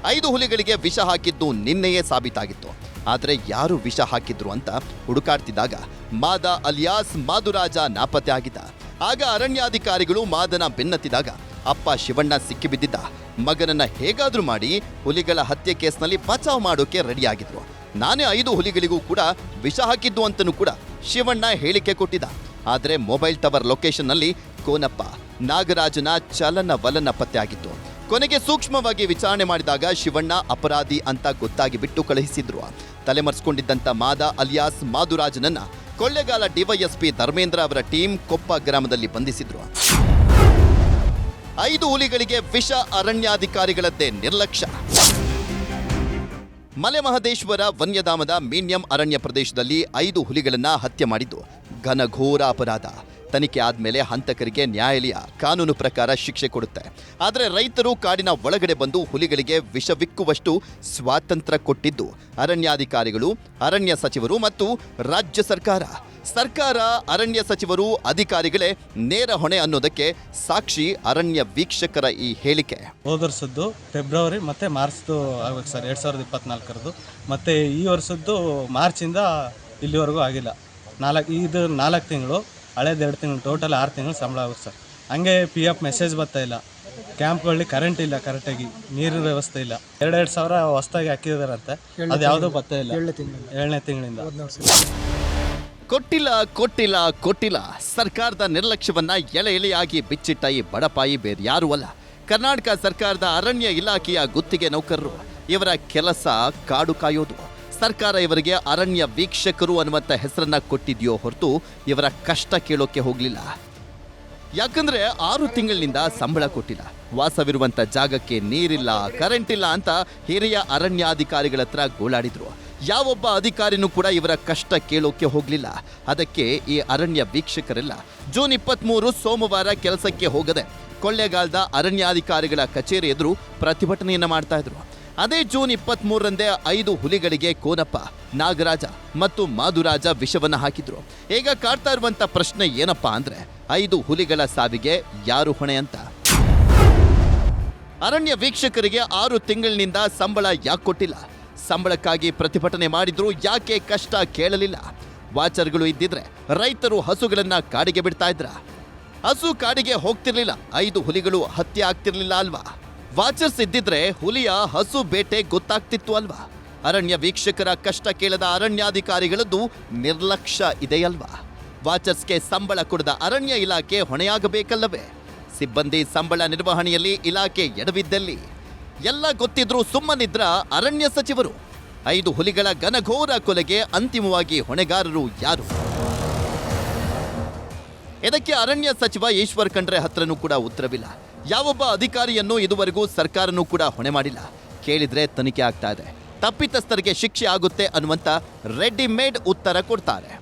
ಐದು ಹುಲಿಗಳಿಗೆ ವಿಷ ಹಾಕಿದ್ದು ನಿನ್ನೆಯೇ ಸಾಬೀತಾಗಿತ್ತು. ಆದರೆ ಯಾರು ವಿಷ ಹಾಕಿದ್ರು ಅಂತ ಹುಡುಕಾಡ್ತಿದ್ದಾಗ ಮಾದ ಅಲಿಯಾಸ್ ಮಾದುರಾಜ ನಾಪತ್ತೆ ಆಗಿದ್ದ. ಆಗ ಅರಣ್ಯಾಧಿಕಾರಿಗಳು ಮಾದನ ಬೆನ್ನತ್ತಿದಾಗ ಅಪ್ಪ ಶಿವಣ್ಣ ಸಿಕ್ಕಿಬಿದ್ದಿದ್ದ. ಮಗನನ್ನ ಹೇಗಾದ್ರೂ ಮಾಡಿ ಹುಲಿಗಳ ಹತ್ಯೆ ಕೇಸ್ನಲ್ಲಿ ಬಚಾವ್ ಮಾಡೋಕೆ ರೆಡಿಯಾಗಿದ್ರು ನಾನೇ ಐದು ಹುಲಿಗಳಿಗೂ ಕೂಡ ವಿಷ ಹಾಕಿದ್ದು ಅಂತನೂ ಕೂಡ ಶಿವಣ್ಣ ಹೇಳಿಕೆ ಕೊಟ್ಟಿದ್ದ. ಆದರೆ ಮೊಬೈಲ್ ಟವರ್ ಲೊಕೇಶನ್ನಲ್ಲಿ ಕೋನಪ್ಪ, ನಾಗರಾಜನ ಚಲನ ವಲನ ಪತ್ತೆಯಾಗಿತ್ತು. ಕೊನೆಗೆ ಸೂಕ್ಷ್ಮವಾಗಿ ವಿಚಾರಣೆ ಮಾಡಿದಾಗ ಶಿವಣ್ಣ ಅಪರಾಧಿ ಅಂತ ಗೊತ್ತಾಗಿ ಬಿಟ್ಟು ಕಳುಹಿಸಿದ್ರು. ತಲೆಮರೆಸ್ಕೊಂಡಿದ್ದಂಥ ಮಾದ ಅಲಿಯಾಸ್ ಮಾಧುರಾಜನನ್ನ ಕೊಳ್ಳೆಗಾಲ ಡಿವೈಎಸ್ಪಿ ಧರ್ಮೇಂದ್ರ ಅವರ ಟೀಮ್ ಕೊಪ್ಪ ಗ್ರಾಮದಲ್ಲಿ ಬಂಧಿಸಿದ್ರು. ಐದು ಹುಲಿಗಳಿಗೆ ವಿಷ ಅರಣ್ಯಾಧಿಕಾರಿಗಳದ್ದೇ ನಿರ್ಲಕ್ಷ್ಯ. ಮಲೆಮಹದೇಶ್ವರ ವನ್ಯಧಾಮದ ಮೀನ್ಯಂ ಅರಣ್ಯ ಪ್ರದೇಶದಲ್ಲಿ ಐದು ಹುಲಿಗಳನ್ನು ಹತ್ಯೆ ಮಾಡಿದ್ದು ಘನಘೋರ ಅಪರಾಧ. ತನಿಖೆ ಆದಮೇಲೆ ಹಂತಕರಿಗೆ ನ್ಯಾಯಾಲಯ ಕಾನೂನು ಪ್ರಕಾರ ಶಿಕ್ಷೆ ಕೊಡುತ್ತೆ. ಆದರೆ ರೈತರು ಕಾಡಿನ ಒಳಗಡೆ ಬಂದು ಹುಲಿಗಳಿಗೆ ವಿಷವಿಕ್ಕುವಷ್ಟು ಸ್ವಾತಂತ್ರ್ಯ ಕೊಟ್ಟಿದ್ದು. ಅರಣ್ಯಾಧಿಕಾರಿಗಳು, ಅರಣ್ಯ ಸಚಿವರು ಮತ್ತು ರಾಜ್ಯ ಸರ್ಕಾರ. ಸರ್ಕಾರ, ಅರಣ್ಯ ಸಚಿವರು, ಅಧಿಕಾರಿಗಳೇ ನೇರ ಹೊಣೆ ಅನ್ನೋದಕ್ಕೆ ಸಾಕ್ಷಿ ಅರಣ್ಯ ವೀಕ್ಷಕರ ಈ ಹೇಳಿಕೆ. ಹೋದ ವರ್ಷದ್ದು ಫೆಬ್ರವರಿ ಮತ್ತೆ ಮಾರ್ಚ್ದು ಆಗ್ಬೇಕು ಸರ್ ಎರಡು ಸಾವಿರದ ಇಪ್ಪತ್ನಾಲ್ಕರದ್ದು. ಮತ್ತೆ ಈ ವರ್ಷದ್ದು ಮಾರ್ಚಿಂದ ಇಲ್ಲಿವರೆಗೂ ಆಗಿಲ್ಲ. ನಾಲ್ಕು, ಇದು ನಾಲ್ಕು ತಿಂಗಳು ಹಳೇದು ಎರಡು ತಿಂಗಳು ಟೋಟಲ್ ಆರು ತಿಂಗಳು ಸಂಬಳ ಆಗುತ್ತೆ ಸರ್. ಹಂಗೆ ಪಿ ಎಫ್ ಮೆಸೇಜ್ ಬರ್ತಾ ಇಲ್ಲ. ಕ್ಯಾಂಪ್ಗಳಲ್ಲಿ ಕರೆಂಟ್ ಇಲ್ಲ ಕರೆಕ್ಟಾಗಿ ನೀರಿನ ವ್ಯವಸ್ಥೆ ಇಲ್ಲ. ಎರಡೆರಡು ಸಾವಿರ ಹೊಸ್ದಾಗಿ ಹಾಕಿದಾರಂತೆ. ಅದು ಯಾವುದೂ ಬರ್ತಾ ಇಲ್ಲ. ಏಳನೇ ತಿಂಗಳಿಂದ. ಕೊಟ್ಟಿಲ್ಲ ಕೊಟ್ಟಿಲ್ಲ ಕೊಟ್ಟಿಲ್ಲ. ಸರ್ಕಾರದ ನಿರ್ಲಕ್ಷ್ಯವನ್ನ ಎಳೆ ಎಳೆಯಾಗಿ ಬಿಚ್ಚಿಟ್ಟ ಈ ಬಡಪಾಯಿ ಬೇರೆ ಯಾರು ಅಲ್ಲ. ಕರ್ನಾಟಕ ಸರ್ಕಾರದ ಅರಣ್ಯ ಇಲಾಖೆಯ ಗುತ್ತಿಗೆ ನೌಕರರು. ಇವರ ಕೆಲಸ ಕಾಡು ಕಾಯೋದು. ಸರ್ಕಾರ ಇವರಿಗೆ ಅರಣ್ಯ ವೀಕ್ಷಕರು ಅನ್ನುವಂಥ ಹೆಸರನ್ನ ಕೊಟ್ಟಿದೆಯೋ ಹೊರತು ಇವರ ಕಷ್ಟ ಕೇಳೋಕೆ ಹೋಗಲಿಲ್ಲ. ಯಾಕಂದ್ರೆ ಆರು ತಿಂಗಳಿನಿಂದ ಸಂಬಳ ಕೊಟ್ಟಿಲ್ಲ. ವಾಸವಿರುವಂತ ಜಾಗಕ್ಕೆ ನೀರಿಲ್ಲ ಕರೆಂಟ್ ಇಲ್ಲ ಅಂತ ಹಿರಿಯ ಅರಣ್ಯಾಧಿಕಾರಿಗಳ ಹತ್ರ ಗೋಳಾಡಿದ್ರು. ಯಾವೊಬ್ಬ ಅಧಿಕಾರಿನೂ ಕೂಡ ಇವರ ಕಷ್ಟ ಕೇಳೋಕೆ ಹೋಗ್ಲಿಲ್ಲ. ಅದಕ್ಕೆ ಈ ಅರಣ್ಯ ವೀಕ್ಷಕರೆಲ್ಲ ಜೂನ್ ಇಪ್ಪತ್ಮೂರು ಸೋಮವಾರ ಕೆಲಸಕ್ಕೆ ಹೋಗದೆ ಕೊಳ್ಳೇಗಾಲದ ಅರಣ್ಯಾಧಿಕಾರಿಗಳ ಕಚೇರಿ ಎದುರು ಪ್ರತಿಭಟನೆಯನ್ನ ಮಾಡ್ತಾ ಇದ್ರು. ಅದೇ ಜೂನ್ ಇಪ್ಪತ್ತ್ ಮೂರರಂದೇ ಐದು ಹುಲಿಗಳಿಗೆ ಕೋನಪ್ಪ, ನಾಗರಾಜ ಮತ್ತು ಮಾಧುರಾಜ ವಿಷವನ್ನು ಹಾಕಿದ್ರು. ಈಗ ಕಾಡ್ತಾ ಇರುವಂತ ಪ್ರಶ್ನೆ ಏನಪ್ಪ ಅಂದ್ರೆ, ಐದು ಹುಲಿಗಳ ಸಾವಿಗೆ ಯಾರು ಹೊಣೆ ಅಂತ? ಅರಣ್ಯ ವೀಕ್ಷಕರಿಗೆ ಆರು ತಿಂಗಳಿನಿಂದ ಸಂಬಳ ಯಾಕೆ ಕೊಟ್ಟಿಲ್ಲ? ಸಂಬಳಕ್ಕಾಗಿ ಪ್ರತಿಭಟನೆ ಮಾಡಿದ್ರು ಯಾಕೆ ಕಷ್ಟ ಕೇಳಲಿಲ್ಲ? ವಾಚರ್ಗಳು ಇದ್ದಿದ್ರೆ ರೈತರು ಹಸುಗಳನ್ನ ಕಾಡಿಗೆ ಬಿಡ್ತಾ ಇದ್ರ. ಹಸು ಕಾಡಿಗೆ ಹೋಗ್ತಿರ್ಲಿಲ್ಲ, ಐದು ಹುಲಿಗಳು ಹತ್ಯೆ ಆಗ್ತಿರ್ಲಿಲ್ಲ ಅಲ್ವಾ? ವಾಚರ್ಸ್ ಇದ್ದಿದ್ರೆ ಹುಲಿಯ ಹಸು ಬೇಟೆ ಗೊತ್ತಾಗ್ತಿತ್ತು ಅಲ್ವಾ? ಅರಣ್ಯ ವೀಕ್ಷಕರ ಕಷ್ಟ ಕೇಳದ ಅರಣ್ಯಾಧಿಕಾರಿಗಳದ್ದು ನಿರ್ಲಕ್ಷ್ಯ ಇದೆಯಲ್ವಾ? ವಾಚರ್ಸ್ಗೆ ಸಂಬಳ ಕೊಡದ ಅರಣ್ಯ ಇಲಾಖೆ ಹೊಣೆಯಾಗಬೇಕಲ್ಲವೇ? ಸಿಬ್ಬಂದಿ ಸಂಬಳ ನಿರ್ವಹಣೆಯಲ್ಲಿ ಇಲಾಖೆ ಎಡವಿದ್ದಲ್ಲಿ. ಎಲ್ಲ ಗೊತ್ತಿದ್ರೂ ಸುಮ್ಮನಿದ್ರ ಅರಣ್ಯ ಸಚಿವರು. ಐದು ಹುಲಿಗಳ ಘನಘೋರ ಕೊಲೆಗೆ ಅಂತಿಮವಾಗಿ ಹೊಣೆಗಾರರು ಯಾರು? ಇದಕ್ಕೆ ಅರಣ್ಯ ಸಚಿವ ಈಶ್ವರ್ ಖಂಡ್ರೆ ಹತ್ರನೂ ಕೂಡ ಉತ್ತರವಿಲ್ಲ. ಯಾವೊಬ್ಬ ಅಧಿಕಾರಿಯನ್ನು ಇದುವರೆಗೂ ಸರ್ಕಾರನೂ ಕೂಡ ಹೊಣೆ ಮಾಡಿಲ್ಲ. ಕೇಳಿದ್ರೆ ತನಿಖೆ ಆಗ್ತಾ ಇದೆ. ತಪ್ಪಿತಸ್ಥರಿಗೆ ಶಿಕ್ಷೆ ಆಗುತ್ತೆ ಅನ್ನುವಂತ ರೆಡಿಮೇಡ್ ಉತ್ತರ ಕೊಡ್ತಾರೆ.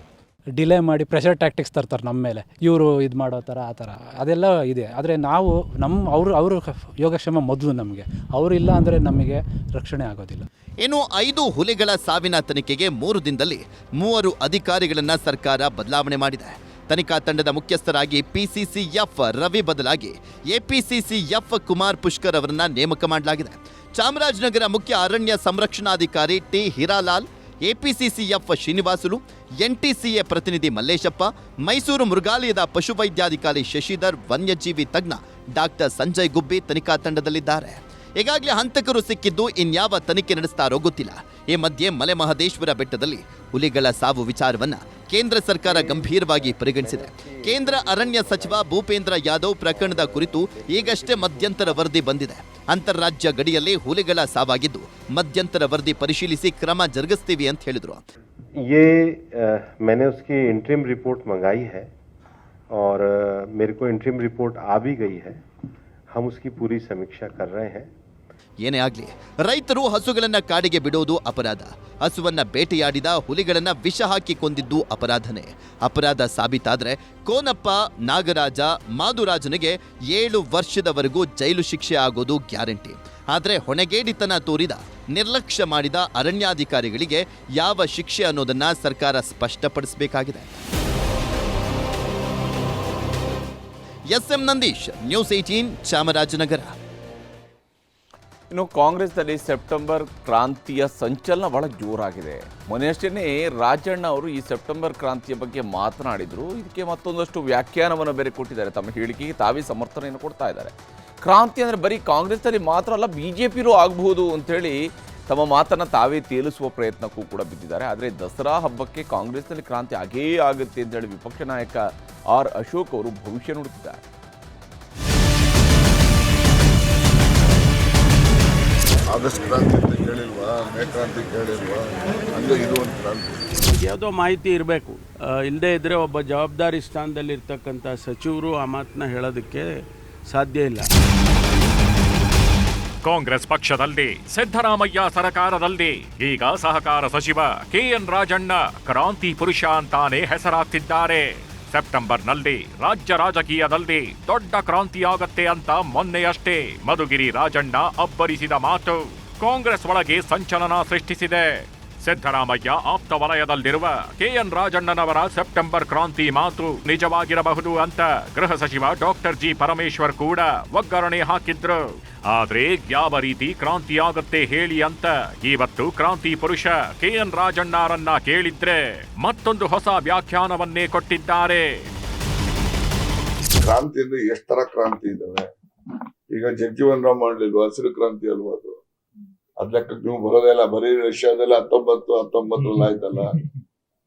ಡಿಲೇ ಮಾಡಿ ಪ್ರೆಷರ್ ಟ್ಯಾಕ್ಟಿಕ್ಸ್ ತರ್ತಾರೆ ನಮ್ಮ ಮೇಲೆ. ಇವರು ಇದು ಮಾಡೋ ಥರ ಆ ಥರ. ಅದೆಲ್ಲ ಇದೆ. ಆದರೆ ನಾವು ನಮ್ಮ ಅವರು ಅವರು ಯೋಗಕ್ಷೇಮ ಮೊದಲು ನಮಗೆ. ಅವರಿಲ್ಲ ಅಂದರೆ ನಮಗೆ ರಕ್ಷಣೆ ಆಗೋದಿಲ್ಲ. ಇನ್ನು ಐದು ಹುಲಿಗಳ ಸಾವಿನ ತನಿಖೆಗೆ ಮೂರು ದಿನದಲ್ಲಿ ಮೂವರು ಅಧಿಕಾರಿಗಳನ್ನು ಸರ್ಕಾರ ಬದಲಾವಣೆ ಮಾಡಿದೆ. ತನಿಖಾ ತಂಡದ ಮುಖ್ಯಸ್ಥರಾಗಿ ಪಿಸಿಸಿಎಫ್ ರವಿ ಬದಲಾಗಿ ಎಪಿಸಿಸಿಎಫ್ ಕುಮಾರ್ ಪುಷ್ಕರ್ ಅವರನ್ನ ನೇಮಕ ಮಾಡಲಾಗಿದೆ. ಚಾಮರಾಜನಗರ ಮುಖ್ಯ ಅರಣ್ಯ ಸಂರಕ್ಷಣಾಧಿಕಾರಿ ಟಿ ಹಿರಾಲಾಲ್ ಎಪಿಸಿಸಿಎಫ್ ಶ್ರೀನಿವಾಸುಲು ಎನ್ಟಿಸಿಎ ಪ್ರತಿನಿಧಿ ಮಲ್ಲೇಶಪ್ಪ, ಮೈಸೂರು ಮೃಗಾಲಯದ ಪಶುವೈದ್ಯಾಧಿಕಾರಿ ಶಶಿಧರ್, ವನ್ಯಜೀವಿ ತಜ್ಞ ಡಾಕ್ಟರ್ ಸಂಜಯ್ ಗುಬ್ಬಿ ತನಿಖಾ ತಂಡದಲ್ಲಿದ್ದಾರೆ. ಈಗಾಗಲೇ ಹಂತಕರು ಸಿಕ್ಕಿದ್ದು ಇನ್ಯಾವ ತನಿಖೆ ನಡೆಸ್ತಾರೋ ಗೊತ್ತಿಲ್ಲ ಈ ಮಧ್ಯೆ ಮಲೆ ಮಹದೇಶ್ವರ ಬೆಟ್ಟದಲ್ಲಿ ಹುಲಿಗಳ ಸಾವು ವಿಚಾರವನ್ನ ಕೇಂದ್ರ ಸರ್ಕಾರ ಗಂಭೀರವಾಗಿ ಪರಿಗಣಿಸಿದೆ ಕೇಂದ್ರ ಅರಣ್ಯ ಸಚಿವ ಭೂಪೇಂದ್ರ ಯಾದವ್ ಪ್ರಕರಣದ ಕುರಿತು ಈಗಷ್ಟೇ ಮಧ್ಯಂತರ ವರದಿ ಬಂದಿದೆ ಅಂತಾರಾಜ್ಯ ಗಡಿಯಲ್ಲಿ ಹುಲಿಗಳ ಸಾವಾಗಿದ್ದು ಮಧ್ಯಂತರ ವರದಿ ಪರಿಶೀಲಿಸಿ ಕ್ರಮ ಜರುಗಿಸ್ತೀವಿ ಅಂತ ಹೇಳಿದ್ರು ये अ, मैंने उसकी इंट्रीम रिपोर्ट मंगाई है और अ, मेरे को इंट्रीम रिपोर्ट आ भी गई है हम उसकी पूरी समीक्षा कर रहे हैं ಏನೇ ಆಗ್ಲಿ, ರೈತರು ಹಸುಗಳನ್ನ ಕಾಡಿಗೆ ಬಿಡೋದು ಅಪರಾಧ. ಹಸುವನ್ನ ಬೇಟೆಯಾಡಿದ ಹುಲಿಗಳನ್ನ ವಿಷ ಹಾಕಿ ಕೊಂದಿದ್ದು ಅಪರಾಧನೇ. ಅಪರಾಧ ಸಾಬೀತಾದ್ರೆ ಕೋನಪ್ಪ, ನಾಗರಾಜ, ಮಾಧುರಾಜನಿಗೆ ಏಳು ವರ್ಷದವರೆಗೂ ಜೈಲು ಶಿಕ್ಷೆ ಆಗೋದು ಗ್ಯಾರಂಟಿ. ಆದರೆ ಹೊಣೆಗೇಡಿತನ ತೋರಿದ, ನಿರ್ಲಕ್ಷ್ಯ ಮಾಡಿದ ಅರಣ್ಯಾಧಿಕಾರಿಗಳಿಗೆ ಯಾವ ಶಿಕ್ಷೆ ಅನ್ನೋದನ್ನ ಸರ್ಕಾರ ಸ್ಪಷ್ಟಪಡಿಸಬೇಕಾಗಿದೆ. S M Nandish, news eighteen Chamarajanagar. ಇನ್ನು ಕಾಂಗ್ರೆಸ್ನಲ್ಲಿ ಸೆಪ್ಟೆಂಬರ್ ಕ್ರಾಂತಿಯ ಸಂಚಲನ ಬಹಳ ಜೋರಾಗಿದೆ. ಮೊನ್ನೆಯಷ್ಟೇ ರಾಜಣ್ಣ ಅವರು ಈ ಸೆಪ್ಟೆಂಬರ್ ಕ್ರಾಂತಿಯ ಬಗ್ಗೆ ಮಾತನಾಡಿದರು. ಇದಕ್ಕೆ ಮತ್ತೊಂದಷ್ಟು ವ್ಯಾಖ್ಯಾನವನ್ನು ಬೇರೆ ಕೊಟ್ಟಿದ್ದಾರೆ. ತಮ್ಮ ಹೇಳಿಕೆಗೆ ತಾವೇ ಸಮರ್ಥನೆಯನ್ನು ಕೊಡ್ತಾ ಇದ್ದಾರೆ. ಕ್ರಾಂತಿ ಅಂದರೆ ಬರೀ ಕಾಂಗ್ರೆಸ್ನಲ್ಲಿ ಮಾತ್ರ ಅಲ್ಲ ಬಿ ಜೆ ಪಿಲೂ ಆಗಬಹುದು ಅಂಥೇಳಿ ತಮ್ಮ ಮಾತನ್ನು ತಾವೇ ತೇಲಿಸುವ ಪ್ರಯತ್ನಕ್ಕೂ ಕೂಡ ಬಿದ್ದಿದ್ದಾರೆ. ಆದರೆ ದಸರಾ ಹಬ್ಬಕ್ಕೆ ಕಾಂಗ್ರೆಸ್ನಲ್ಲಿ ಕ್ರಾಂತಿ ಆಗೇ ಆಗುತ್ತೆ ಅಂತೇಳಿ ವಿಪಕ್ಷ ನಾಯಕ ಆರ್ ಅಶೋಕ್ ಅವರು ಭವಿಷ್ಯ ನುಡುತ್ತಿದ್ದಾರೆ ಆಗಸ್ಟ್ ಕ್ರಾಂತಿ ಅಂತ ಕೇಳಿಲ್ವಾ ಮೇ ಕ್ರಾಂತಿ ಕೇಳಿಲ್ವಾ ಹಂಗೆ ಇದು ಒಂದು ಕ್ರಾಂತಿ. ಯಾವುದೋ ಮಾಹಿತಿ ಇರಬೇಕು. ಇಲ್ಲದೇ ಇದ್ದರೆ ಒಬ್ಬ ಜವಾಬ್ದಾರಿ ಸ್ಥಾನದಲ್ಲಿರ್ತಕ್ಕಂಥ ಸಚಿವರು ಆ ಮಾತನ್ನ ಹೇಳೋದಕ್ಕೆ ಸಾಧ್ಯ ಇಲ್ಲ. ಕಾಂಗ್ರೆಸ್ ಪಕ್ಷದಲ್ಲಿ ಸಿದ್ದರಾಮಯ್ಯ ಸರಕಾರದಲ್ಲಿ ಈಗ ಸಹಕಾರ ಸಚಿವ ಕೆಎನ್ ರಾಜಣ್ಣ ಕ್ರಾಂತಿ ಪುರುಷ ಅಂತಾನೆ ಹೆಸರಾಗ್ತಿದ್ದಾರೆ. ಸೆಪ್ಟೆಂಬರ್ನಲ್ಲಿ ರಾಜ್ಯ ರಾಜಕೀಯದಲ್ಲಿ ದೊಡ್ಡ ಕ್ರಾಂತಿಯಾಗತ್ತೆ ಅಂತ ಮೊನ್ನೆಯಷ್ಟೇ ಮಧುಗಿರಿ ರಾಜಣ್ಣ ಅಬ್ಬರಿಸಿದ ಮಾತು ಕಾಂಗ್ರೆಸ್ ಒಳಗೆ ಸಂಚಲನ ಸೃಷ್ಟಿಸಿದೆ. ಸಿದ್ದರಾಮಯ್ಯ ಆಪ್ತ ವಲಯದಲ್ಲಿರುವ ಕೆಎನ್ ರಾಜಣ್ಣನವರ ಸೆಪ್ಟೆಂಬರ್ ಕ್ರಾಂತಿ ಮಾತು ನಿಜವಾಗಿರಬಹುದು ಅಂತ ಗೃಹ ಸಚಿವ ಡಾಕ್ಟರ್ ಜಿ. ಪರಮೇಶ್ವರ್ ಕೂಡ ಒಗ್ಗರಣೆ ಹಾಕಿದ್ರು. ಆದ್ರೆ ಯಾವ ರೀತಿ ಕ್ರಾಂತಿಯಾಗತ್ತೆ ಹೇಳಿ ಅಂತ ಇವತ್ತು ಕ್ರಾಂತಿ ಪುರುಷ ಕೆಎನ್ ರಾಜಣ್ಣರನ್ನ ಕೇಳಿದ್ರೆ ಮತ್ತೊಂದು ಹೊಸ ವ್ಯಾಖ್ಯಾನವನ್ನೇ ಕೊಟ್ಟಿದ್ದಾರೆ. ಕ್ರಾಂತಿಯಲ್ಲಿ ಎಷ್ಟರ ಕ್ರಾಂತಿ ಇದಾವೆ? ಈಗ ಜಗ್ಜೀವನ್ ರಾಮ್ ಮಾಡ್ಲಿಲ್ವಾ? ಹಸಿರು ಕ್ರಾಂತಿ ಅಲ್ವಾ ಅದು? ಅದ್ ಲೆಕ್ಕಕ್ಕೆ ನೀವು ಬರೋದೇ ಇಲ್ಲ, ಬರೀ ರಷ್ಯಾದಲ್ಲಿ ಹತ್ತೊಂಬತ್ತು, ಹತ್ತೊಂಬತ್ತರಲ್ಲಿ ಆಯ್ತಲ್ಲ?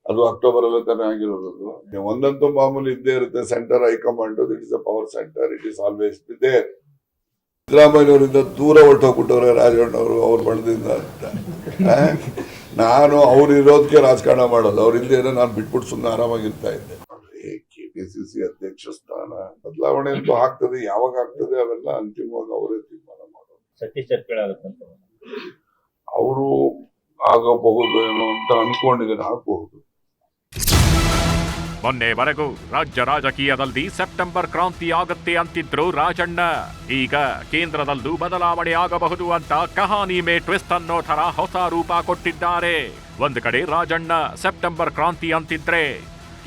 ಅದು ಅಕ್ಟೋಬರ್ ಅಲ್ಲೇ ತಾನೇ ಆಗಿರೋದು. ಒಂದಂತೂ ಮಾಮೂಲಿ ಇದ್ದೇ ಇರುತ್ತೆ centre high command it is a power centre it is always ಇದೆ ಸಿದ್ದರಾಮಯ್ಯವರಿಂದ ದೂರ ಹೊರಟೋಗ್ಬಿಟ್ಟವ್ರೆ ರಾಜಣ್ಣ ಅವರು ಬಳದಿಂದ ಅಂತ. ನಾನು ಅವ್ರು ಇರೋದಕ್ಕೆ ರಾಜಕಾರಣ ಮಾಡೋದು, ಅವ್ರ ಇಲ್ಲದೆ ನಾನು ಬಿಟ್ಬಿಟ್ಟು ಸುಮ್ಮನೆ ಆರಾಮಾಗಿರ್ತಾ ಇದ್ದೆ. ಕೆಪಿಸಿಸಿ ಅಧ್ಯಕ್ಷ ಸ್ಥಾನ, ಬದಲಾವಣೆ ಅಂತೂ ಆಗ್ತದೆ, ಯಾವಾಗ ಆಗ್ತದೆ ಅವೆಲ್ಲ ಅಂತಿಮವಾಗಿ ಅವರೇ ತೀರ್ಮಾನ ಮಾಡೋದು. ಸತೀಶ್ ಜಾರಕಿಹೊಳಿ ಆಗುತ್ತಂತ ಅವರು ಆಗಬಹುದು ಅಂತ ಅನ್ಕೊಂಡಿದ್ದೇನೆ ಆಗಬಹುದು ಮೊನ್ನೆವರೆಗೂ ರಾಜ್ಯ ರಾಜಕೀಯದಲ್ಲಿ ಸೆಪ್ಟೆಂಬರ್ ಕ್ರಾಂತಿ ಆಗತ್ತೆ ಅಂತಿದ್ರು ರಾಜಣ್ಣ. ಈಗ ಕೇಂದ್ರದಲ್ಲೂ ಬದಲಾವಣೆ ಆಗಬಹುದು ಅಂತ ಕಹಾನಿ ಮೇ ಟ್ವಿಸ್ಟ್ ಅನ್ನೋ ತರ ಹೊಸ ರೂಪ ಕೊಟ್ಟಿದ್ದಾರೆ. ಒಂದು ಕಡೆ ರಾಜಣ್ಣ ಸೆಪ್ಟೆಂಬರ್ ಕ್ರಾಂತಿ ಅಂತಿದ್ರೆ,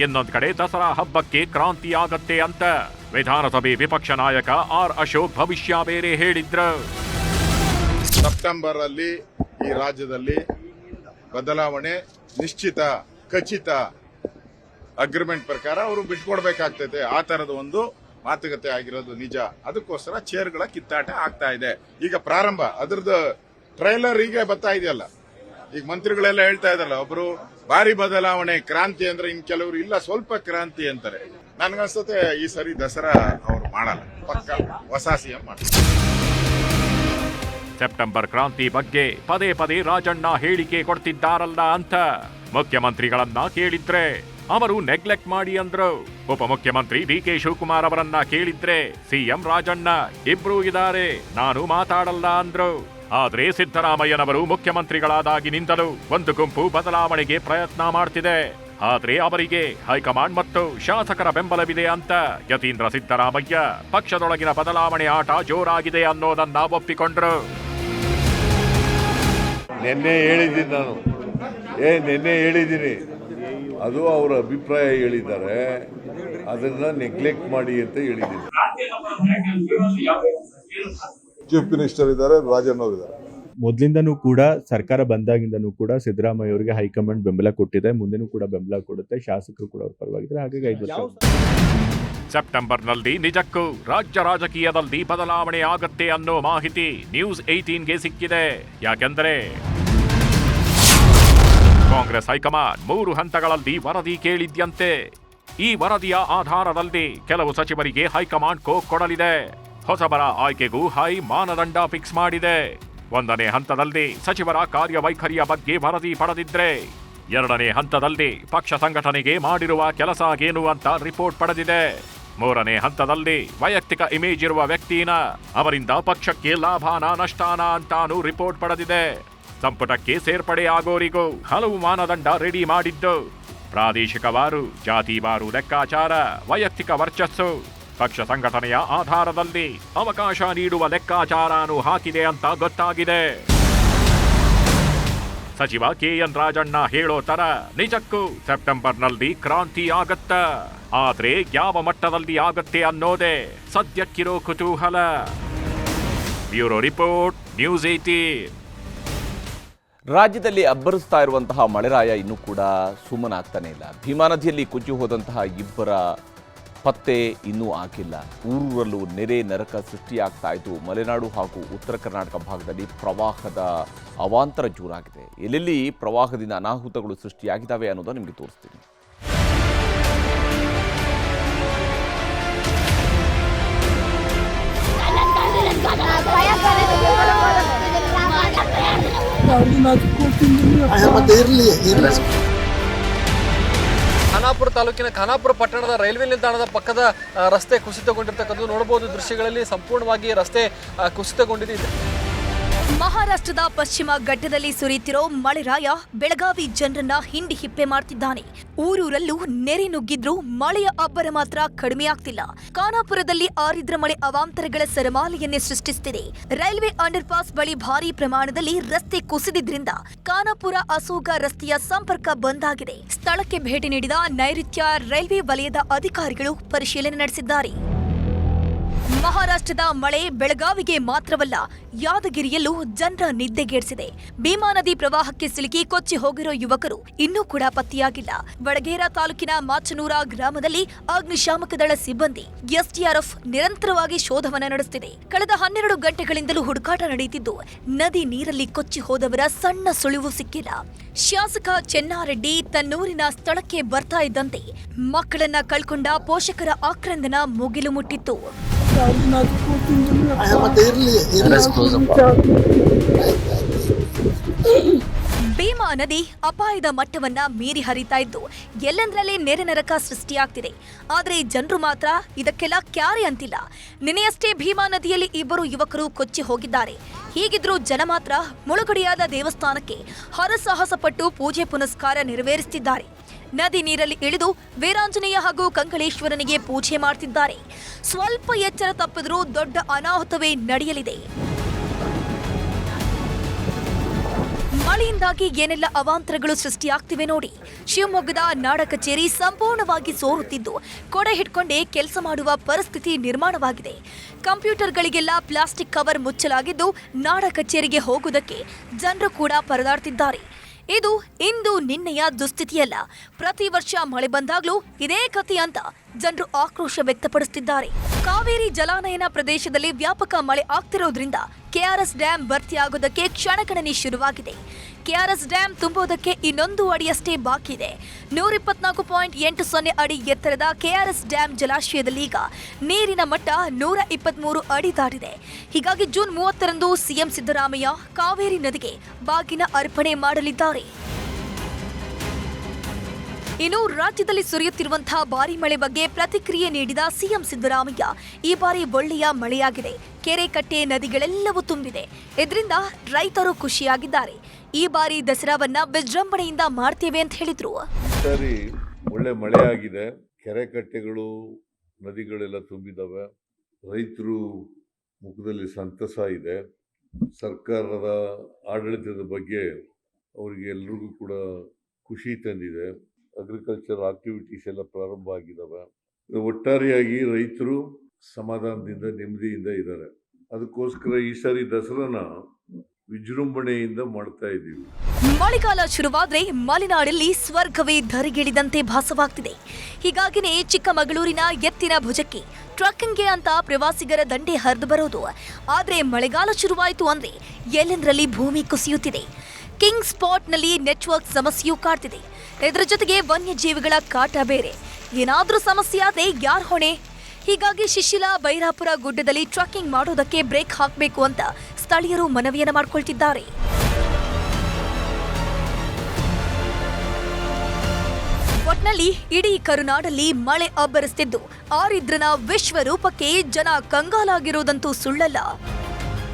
ಇನ್ನೊಂದು ಕಡೆ ದಸರಾ ಹಬ್ಬಕ್ಕೆ ಕ್ರಾಂತಿ ಆಗತ್ತೆ ಅಂತ ವಿಧಾನಸಭೆ ವಿಪಕ್ಷ ನಾಯಕ ಆರ್ ಅಶೋಕ್ ಭವಿಷ್ಯ ಬೇರೆ ಹೇಳಿದ್ರು. ಸೆಪ್ಟೆಂಬರ್ ಅಲ್ಲಿ ಈ ರಾಜ್ಯದಲ್ಲಿ ಬದಲಾವಣೆ ನಿಶ್ಚಿತ, ಖಚಿತ ಅಗ್ರಿಮೆಂಟ್ ಪ್ರಕಾರ ಅವರು ಬಿಟ್ಕೊಡ್ಬೇಕಾಗ್ತೈತೆ ಆ ತರದ ಒಂದು ಮಾತುಕತೆ ಆಗಿರೋದು ನಿಜ. ಅದಕ್ಕೋಸ್ಕರ ಚೇರ್ಗಳ ಕಿತ್ತಾಟ ಆಗ್ತಾ ಇದೆ. ಈಗ ಪ್ರಾರಂಭ. ಅದ್ರದ್ದು ಟ್ರೈಲರ್ ಈಗ ಬರ್ತಾ ಇದೆಯಲ್ಲ. ಈಗ ಮಂತ್ರಿಗಳೆಲ್ಲ ಹೇಳ್ತಾ ಇದಾರಲ್ಲ ಒಬ್ರು ಭಾರಿ ಬದಲಾವಣೆ, ಕ್ರಾಂತಿ ಅಂದ್ರೆ ಇನ್ ಕೆಲವರು ಇಲ್ಲ, ಸ್ವಲ್ಪ ಕ್ರಾಂತಿ ಅಂತಾರೆ. ನನ್ಗನ್ಸುತ್ತೆ ಈ ಸರಿ ದಸರಾ ಅವ್ರು ಮಾಡಲ್ಲ. ಪಕ್ಕ ಹೊಸ ಸಿಎಂ ಮಾಡ್ತಾರೆ. ಸೆಪ್ಟೆಂಬರ್ ಕ್ರಾಂತಿ ಬಗ್ಗೆ ಪದೇ ಪದೇ ರಾಜಣ್ಣ ಹೇಳಿಕೆ ಕೊಡ್ತಿದ್ದಾರಲ್ಲ ಅಂತ ಮುಖ್ಯಮಂತ್ರಿಗಳನ್ನ ಕೇಳಿದ್ರೆ ಅವರು ನೆಗ್ಲೆಕ್ಟ್ ಮಾಡಿ ಅಂದ್ರು. ಉಪಮುಖ್ಯಮಂತ್ರಿ ಡಿ ಕೆ ಶಿವಕುಮಾರ್ ಅವರನ್ನ ಕೇಳಿದ್ರೆ ಸಿಎಂ ರಾಜಣ್ಣ, ಇಬ್ರು ಇದ್ದಾರೆ ನಾನು ಮಾತಾಡಲ್ಲ ಅಂದ್ರು. ಆದ್ರೆ ಸಿದ್ದರಾಮಯ್ಯನವರು ಮುಖ್ಯಮಂತ್ರಿಗಳಾದಾಗಿನಿಂದಲೂ ಒಂದು ಗುಂಪು ಬದಲಾವಣೆಗೆ ಪ್ರಯತ್ನ ಮಾಡ್ತಿದೆ. ಆದ್ರೆ ಅವರಿಗೆ ಹೈಕಮಾಂಡ್ ಮತ್ತು ಶಾಸಕರ ಬೆಂಬಲವಿದೆ ಅಂತ ಯತೀಂದ್ರ ಸಿದ್ದರಾಮಯ್ಯ ಪಕ್ಷದೊಳಗಿನ ಬದಲಾವಣೆ ಆಟ ಜೋರಾಗಿದೆ ಅನ್ನೋದನ್ನ ಒಪ್ಪಿಕೊಂಡ್ರು. ನಿನ್ನೆ ಹೇಳಿದ್ದೀನಿ ನಾನು. ಏ ನಿನ್ನೆ ಹೇಳಿದ್ದೀನಿ. ಅದು ಅವರ ಅಭಿಪ್ರಾಯ ಹೇಳಿದ್ದಾರೆ. ಅದನ್ನ ನೆಗ್ಲೆಕ್ಟ್ ಮಾಡಿ ಅಂತ ಹೇಳಿದ್ದೀನಿ. ಚೀಫ್ ಮಿನಿಸ್ಟರ್ ಇದ್ದಾರೆ ರಾಜಣ್ಣ ಅವರು ಇದ್ದಾರೆ. ಮೊದಲಿಂದನೂ ಕೂಡ ಸರ್ಕಾರ ಬಂದಾಗಿಂದನೂ ಕೂಡ ಸಿದ್ದರಾಮಯ್ಯ ಅವರಿಗೆ ಹೈಕಮಾಂಡ್ ಬೆಂಬಲ ಕೊಟ್ಟಿದೆ. ಮುಂದೆನೂ ಕೂಡ ಬೆಂಬಲ ಕೊಡುತ್ತೆ. ಶಾಸಕರು ಕೂಡ ಅವ್ರ ಪರವಾಗಿದ್ದಾರೆ ಹಾಗಾಗಿ ಐದು ವರ್ಷ ಸೆಪ್ಟೆಂಬರ್ನಲ್ಲಿ ನಿಜಕ್ಕೂ ರಾಜ್ಯ ರಾಜಕೀಯದಲ್ಲಿ ಬದಲಾವಣೆ ಆಗುತ್ತೆ ಅನ್ನೋ ಮಾಹಿತಿ ನ್ಯೂಸ್ ಏಯ್ಟೀನ್ಗೆ ಸಿಕ್ಕಿದೆ. ಯಾಕೆಂದರೆ ಕಾಂಗ್ರೆಸ್ ಹೈಕಮಾಂಡ್ ಮೂರು ಹಂತಗಳಲ್ಲಿ ವರದಿ ಕೇಳಿದ್ಯಂತೆ. ಈ ವರದಿಯ ಆಧಾರದಲ್ಲಿ ಕೆಲವು ಸಚಿವರಿಗೆ ಹೈಕಮಾಂಡ್ ಕೋ ಕೊಡಲಿದೆ. ಹೊಸಬರ ಆಯ್ಕೆಗೂ ಹೈ ಮಾನದಂಡ ಫಿಕ್ಸ್ ಮಾಡಿದೆ. ಒಂದನೇ ಹಂತದಲ್ಲಿ ಸಚಿವರ ಕಾರ್ಯವೈಖರಿಯ ಬಗ್ಗೆ ವರದಿ ಪಡೆದಿದ್ರೆ, ಎರಡನೇ ಹಂತದಲ್ಲಿ ಪಕ್ಷ ಸಂಘಟನೆಗೆ ಮಾಡಿರುವ ಕೆಲಸ ಏನು ಅಂತ ರಿಪೋರ್ಟ್ ಪಡೆದಿದೆ. ಮೂರನೇ ಹಂತದಲ್ಲಿ ವೈಯಕ್ತಿಕ ಇಮೇಜ್ ಇರುವ ವ್ಯಕ್ತಿನ, ಅವರಿಂದ ಪಕ್ಷಕ್ಕೆ ಲಾಭಾನ ನಷ್ಟಾನ ಅಂತಾನು ರಿಪೋರ್ಟ್ ಪಡೆದಿದೆ. ಸಂಪುಟಕ್ಕೆ ಸೇರ್ಪಡೆ ಆಗೋರಿಗೂ ಹಲವು ಮಾನದಂಡ ರೆಡಿ ಮಾಡಿದ್ದು. ಪ್ರಾದೇಶಿಕವಾರು ಜಾತಿವಾರು ಲೆಕ್ಕಾಚಾರ, ವೈಯಕ್ತಿಕ ವರ್ಚಸ್ಸು ಪಕ್ಷ ಸಂಘಟನೆಯ ಆಧಾರದಲ್ಲಿ ಅವಕಾಶ ನೀಡುವ ಲೆಕ್ಕಾಚಾರನೂ ಹಾಕಿದೆ ಅಂತ ಗೊತ್ತಾಗಿದೆ. ಸಚಿವ ಕೆಎನ್ ರಾಜಣ್ಣ ಹೇಳೋ ತರ ನಿಜಕ್ಕೂ ಸೆಪ್ಟೆಂಬರ್ನಲ್ಲಿ ಕ್ರಾಂತಿ ಆಗತ್ತ. ಆದ್ರೆ ಯಾವ ಮಟ್ಟದಲ್ಲಿ ಆಗತ್ತೆ ಅನ್ನೋದೇ ಸದ್ಯಕ್ಕಿರೋ ಕುತೂಹಲ. ಬ್ಯೂರೋ ರಿಪೋರ್ಟ್, ನ್ಯೂಸ್ ಏಟೀನ್ ರಾಜ್ಯದಲ್ಲಿ ಅಬ್ಬರಿಸ್ತಾ ಇರುವಂತಹ ಮಳೆರಾಯ ಇನ್ನೂ ಕೂಡ ಸುಮ್ಮನಾಗ್ತಾನೆ ಇಲ್ಲ. ಭೀಮಾ ನದಿಯಲ್ಲಿ ಕುಜ್ಜು ಹೋದಂತಹ ಇಬ್ಬರ ಪತ್ತೆ ಇನ್ನೂ ಆಗಿಲ್ಲ ಊರೂರಲ್ಲೂ ನೆರೆ ನರಕ ಸೃಷ್ಟಿಯಾಗ್ತಾ ಇದ್ದು ಮಲೆನಾಡು ಹಾಗೂ ಉತ್ತರ ಕರ್ನಾಟಕ ಭಾಗದಲ್ಲಿ ಪ್ರವಾಹದ ಅವಾಂತರ ಜೋರಾಗಿದೆ. ಎಲ್ಲೆಲ್ಲಿ ಪ್ರವಾಹದಿಂದ ಅನಾಹುತಗಳು ಸೃಷ್ಟಿಯಾಗಿದ್ದಾವೆ ಅನ್ನೋದನ್ನು ನಿಮಗೆ ತೋರಿಸ್ತೀನಿ. ಖಾನಾಪುರ ತಾಲೂಕಿನ ಖಾನಾಪುರ ಪಟ್ಟಣದ ರೈಲ್ವೆ ನಿಲ್ದಾಣದ ಪಕ್ಕದ ರಸ್ತೆ ಕುಸಿತಗೊಂಡಿರ್ತಕ್ಕಂಥದ್ದು ನೋಡಬಹುದು. ದೃಶ್ಯಗಳಲ್ಲಿ ಸಂಪೂರ್ಣವಾಗಿ ರಸ್ತೆ ಕುಸಿತಗೊಂಡಿದೆ. ಮಹಾರಾಷ್ಟ್ರದ ಪಶ್ಚಿಮ ಘಟ್ಟದಲ್ಲಿ ಸುರಿಯುತ್ತಿರೋ ಮಳೆರಾಯ ಬೆಳಗಾವಿ ಜನರನ್ನ ಹಿಂಡಿ ಹಿಪ್ಪೆ ಮಾಡ್ತಿದ್ದಾನೆ. ಊರೂರಲ್ಲೂ ನೆರೆ ನುಗ್ಗಿದ್ರೂ ಮಳೆಯ ಅಬ್ಬರ ಮಾತ್ರ ಕಡಿಮೆಯಾಗ್ತಿಲ್ಲ ಖಾನಾಪುರದಲ್ಲಿ ಆರಿದ್ರ ಮಳೆ ಅವಾಂತರಗಳ ಸರಮಾಲೆಯನ್ನೇ ಸೃಷ್ಟಿಸುತ್ತಿದೆ ರೈಲ್ವೆ ಅಂಡರ್ ಪಾಸ್ ಬಳಿ ಭಾರಿ ಪ್ರಮಾಣದಲ್ಲಿ ರಸ್ತೆ ಕುಸಿದಿದ್ರಿಂದ ಖಾನಾಪುರ ಅಸೋಗ ರಸ್ತೆಯ ಸಂಪರ್ಕ ಬಂದ್ ಆಗಿದೆ. ಸ್ಥಳಕ್ಕೆ ಭೇಟಿ ನೀಡಿದ ನೈಋತ್ಯ ರೈಲ್ವೆ ವಲಯದ ಅಧಿಕಾರಿಗಳು ಪರಿಶೀಲನೆ ನಡೆಸಿದ್ದಾರೆ. ಮಹಾರಾಷ್ಟ್ರದ ಮಳೆ ಬೆಳಗಾವಿಗೆ ಮಾತ್ರವಲ್ಲ ಯಾದಗಿರಿಯಲ್ಲೂ ಜನರ ನಿದ್ದೆಗೇಡಿಸಿದೆ ಭೀಮಾ ನದಿ ಪ್ರವಾಹಕ್ಕೆ ಸಿಲುಕಿ ಕೊಚ್ಚಿ ಹೋಗಿರೋ ಯುವಕರು ಇನ್ನೂ ಕೂಡ ಪತ್ತೆಯಾಗಿಲ್ಲ. ವಡಗೇರ ತಾಲೂಕಿನ ಮಾಚನೂರ ಗ್ರಾಮದಲ್ಲಿ ಅಗ್ನಿಶಾಮಕ ದಳ ಸಿಬ್ಬಂದಿ ಎಸ್ಡಿಆರ್ಎಫ್ ನಿರಂತರವಾಗಿ ಶೋಧವನ್ನ ನಡೆಸುತ್ತಿದೆ ಕಳೆದ ಹನ್ನೆರಡು ಗಂಟೆಗಳಿಂದಲೂ ಹುಡುಕಾಟ ನಡೆಯುತ್ತಿದ್ದು ನದಿ ನೀರಲ್ಲಿ ಕೊಚ್ಚಿ ಹೋದವರ ಸಣ್ಣ ಸುಳಿವು ಸಿಕ್ಕಿಲ್ಲ. ಶಾಸಕ ಚೆನ್ನಾರೆಡ್ಡಿ ತನ್ನೂರಿನ ಸ್ಥಳಕ್ಕೆ ಬರ್ತಾ ಇದ್ದಂತೆ ಮಕ್ಕಳನ್ನ ಕಳ್ಕೊಂಡ ಪೋಷಕರ ಆಕ್ರಂದನ ಮುಗಿಲು ಮುಟ್ಟಿತ್ತು. ಭೀಮಾ ನದಿ ಅಪಾಯದ ಮಟ್ಟವನ್ನ ಮೀರಿ ಹರಿತಾ ಇದ್ದು ಎಲ್ಲೆಂದರಲ್ಲಿ ನೆರೆ ನರಕ ಸೃಷ್ಟಿಯಾಗ್ತಿದೆ. ಆದರೆ ಜನರು ಮಾತ್ರ ಇದಕ್ಕೆಲ್ಲ ಕ್ಯಾರೆ ಅಂತಿಲ್ಲ. ನಿನ್ನೆಯಷ್ಟೇ ಭೀಮಾ ನದಿಯಲ್ಲಿ ಇಬ್ಬರು ಯುವಕರು ಕೊಚ್ಚಿ ಹೋಗಿದ್ದಾರೆ. ಹೀಗಿದ್ರೂ ಜನ ಮಾತ್ರ ಮುಳುಗಡೆಯಾದ ದೇವಸ್ಥಾನಕ್ಕೆ ಹರಸಾಹಸ ಪಟ್ಟು ಪೂಜೆ ಪುನಸ್ಕಾರ ನೆರವೇರಿಸುತ್ತಿದ್ದಾರೆ ನದಿ ನೀರಲ್ಲಿ ಇಳಿದು ವೀರಾಂಜನೇಯ ಹಾಗೂ ಕಂಕಳೇಶ್ವರನಿಗೆ ಪೂಜೆ ಮಾಡ್ತಿದ್ದಾರೆ. ಸ್ವಲ್ಪ ಎಚ್ಚರ ತಪ್ಪಿದರೂ ದೊಡ್ಡ ಅನಾಹುತವೇ ನಡೆಯಲಿದೆ. ಮಳೆಯಿಂದಾಗಿ ಏನೆಲ್ಲ ಅವಾಂತರಗಳು ಸೃಷ್ಟಿಯಾಗ್ತಿವೆ ನೋಡಿ. ಶಿವಮೊಗ್ಗದ ನಾಡ ಕಚೇರಿ ಸಂಪೂರ್ಣವಾಗಿ ಸೋರುತ್ತಿದ್ದು, ಕೊಡೆ ಹಿಡ್ಕೊಂಡೇ ಕೆಲಸ ಮಾಡುವ ಪರಿಸ್ಥಿತಿ ನಿರ್ಮಾಣವಾಗಿದೆ. ಕಂಪ್ಯೂಟರ್ಗಳಿಗೆಲ್ಲ ಪ್ಲಾಸ್ಟಿಕ್ ಕವರ್ ಮುಚ್ಚಲಾಗಿದ್ದು, ನಾಡ ಕಚೇರಿಗೆ ಹೋಗುವುದಕ್ಕೆ ಜನರು ಕೂಡ ಪರದಾಡ್ತಿದ್ದಾರೆ. ಇದು ಇಂದು ನಿನ್ನೆಯ ದುಸ್ಥಿತಿಯಲ್ಲ. ಪ್ರತಿ ವರ್ಷ ಮಳೆ ಬಂದಾಗಲೂ ಇದೇ ಕಥೆ ಅಂತ ಜನರು ಆಕ್ರೋಶ ವ್ಯಕ್ತಪಡಿಸುತ್ತಿದ್ದಾರೆ ಕಾವೇರಿ ಜಲಾನಯನ ಪ್ರದೇಶದಲ್ಲಿ ವ್ಯಾಪಕ ಮಳೆ ಆಗ್ತಿರೋದ್ರಿಂದ ಕೆಆರ್ಎಸ್ ಡ್ಯಾಂ ಭರ್ತಿಯಾಗೋದಕ್ಕೆ ಕ್ಷಣಗಣನೆ ಶುರುವಾಗಿದೆ. ಕೆಆರ್ಎಸ್ ಡ್ಯಾಂ ತುಂಬುವುದಕ್ಕೆ ಇನ್ನೊಂದು ಅಡಿಯಷ್ಟೇ ಬಾಕಿ ಇದೆ. ನೂರ ಇಪ್ಪತ್ನಾಲ್ಕು ಪಾಯಿಂಟ್ ಎಂಟು ಸೊನ್ನೆ ಅಡಿ ಎತ್ತರದ ಕೆಆರ್ಎಸ್ ಡ್ಯಾಂ ಜಲಾಶಯದಲ್ಲಿ ಈಗ ನೀರಿನ ಮಟ್ಟ ನೂರ ಇಪ್ಪತ್ಮೂರು ಅಡಿ ದಾಟಿದೆ. ಹೀಗಾಗಿ ಜೂನ್ ಮೂವತ್ತರಂದು ಸಿಎಂ ಸಿದ್ದರಾಮಯ್ಯ ಕಾವೇರಿ ನದಿಗೆ ಬಾಗಿನ ಅರ್ಪಣೆ ಮಾಡಲಿದ್ದಾರೆ. ಇನ್ನು ರಾಜ್ಯದಲ್ಲಿ ಸುರಿಯುತ್ತಿರುವಂತಹ ಭಾರಿ ಮಳೆ ಬಗ್ಗೆ ಪ್ರತಿಕ್ರಿಯೆ ನೀಡಿದ ಸಿಎಂ ಸಿದ್ದರಾಮಯ್ಯ, ಈ ಬಾರಿ ಒಳ್ಳೆಯ ಮಳೆಯಾಗಿದೆ. ಕೆರೆ ಕಟ್ಟೆ ನದಿಗಳೆಲ್ಲವೂ ತುಂಬಿದೆ. ಇದರಿಂದ ರೈತರು ಖುಷಿಯಾಗಿದ್ದಾರೆ. ಈ ಬಾರಿ ದಸರಾವನ್ನ ವಿಜೃಂಭಣೆಯಿಂದ ಮಾಡ್ತೇವೆ ಅಂತ ಹೇಳಿದ್ರು. ಸರಿ, ಒಳ್ಳೆ ಮಳೆ ಆಗಿದೆ ಕೆರೆ ಕಟ್ಟೆಗಳು ನದಿಗಳೆಲ್ಲ ತುಂಬಿದವೆ. ರೈತರು ಮುಖದಲ್ಲಿ ಸಂತಸ ಇದೆ. ಸರ್ಕಾರದ ಆಡಳಿತದ ಬಗ್ಗೆ ಅವರಿಗೆ ಎಲ್ರಿಗೂ ಕೂಡ ಖುಷಿ ತಂದಿದೆ. ಅಗ್ರಿಕಲ್ಚರ್ ಆಕ್ಟಿವಿಟೀಸ್ ಎಲ್ಲ ಪ್ರಾರಂಭ ಆಗಿದ್ದಾವೆ ಒಟ್ಟಾರೆಯಾಗಿ ರೈತರು ಸಮಾಧಾನದಿಂದ, ನೆಮ್ಮದಿಯಿಂದ ಇದ್ದಾರೆ. ಅದಕ್ಕೋಸ್ಕರ ಈ ಸಾರಿ ದಸರಾನ ವಿಜೃಂಭಣೆಯಿಂದ ಮಾಡ್ತಾ ಇದ್ದೀವಿ. ಮಳೆಗಾಲ ಶುರುವಾದ್ರೆ ಮಲೆನಾಡಲ್ಲಿ ಸ್ವರ್ಗವೇ ಧರಿಗಿಳಿದಂತೆ ಭಾಸವಾಗ್ತಿದೆ. ಹೀಗಾಗಿನೇ ಚಿಕ್ಕಮಗಳೂರಿನ ಎತ್ತಿನ ಭುಜಕ್ಕೆ ಟ್ರಕ್ಕಿಂಗ್ಗೆ ಅಂತ ಪ್ರವಾಸಿಗರ ದಂಡೆ ಹರಿದು ಬರೋದು. ಆದರೆ ಮಳೆಗಾಲ ಶುರುವಾಯಿತು ಅಂದ್ರೆ ಎಲ್ಲೆಂದರಲ್ಲಿ ಭೂಮಿ ಕುಸಿಯುತ್ತಿದೆ. King ಸ್ಪಾಟ್ನಲ್ಲಿ network ಸಮಸ್ಯೆಯೂ ಕಾಡ್ತಿದೆ. ಇದರ ಜೊತೆಗೆ ವನ್ಯಜೀವಿಗಳ ಕಾಟ ಬೇರೆ. ಏನಾದರೂ ಸಮಸ್ಯೆ ಆದ್ರೆ ಯಾರ್ ಹೊಣೆ? ಹೀಗಾಗಿ ಶಿಶಿಲ ಬೈರಾಪುರ ಗುಡ್ಡದಲ್ಲಿ ಟ್ರಕ್ಕಿಂಗ್ ಮಾಡೋದಕ್ಕೆ ಬ್ರೇಕ್ ಹಾಕಬೇಕು ಅಂತ ಸ್ಥಳೀಯರು ಮನವಿಯನ್ನು ಮಾಡ್ಕೊಳ್ತಿದ್ದಾರೆ. ಒಟ್ನಲ್ಲಿ ಇಡೀ ಕರುನಾಡಲ್ಲಿ ಮಳೆ ಅಬ್ಬರಿಸ್ತಿದ್ದು. ಆರಿದ್ರನ ವಿಶ್ವರೂಪಕ್ಕೆ ಜನ ಕಂಗಾಲಾಗಿರುವುದಂತೂ ಸುಳ್ಳಲ್ಲ.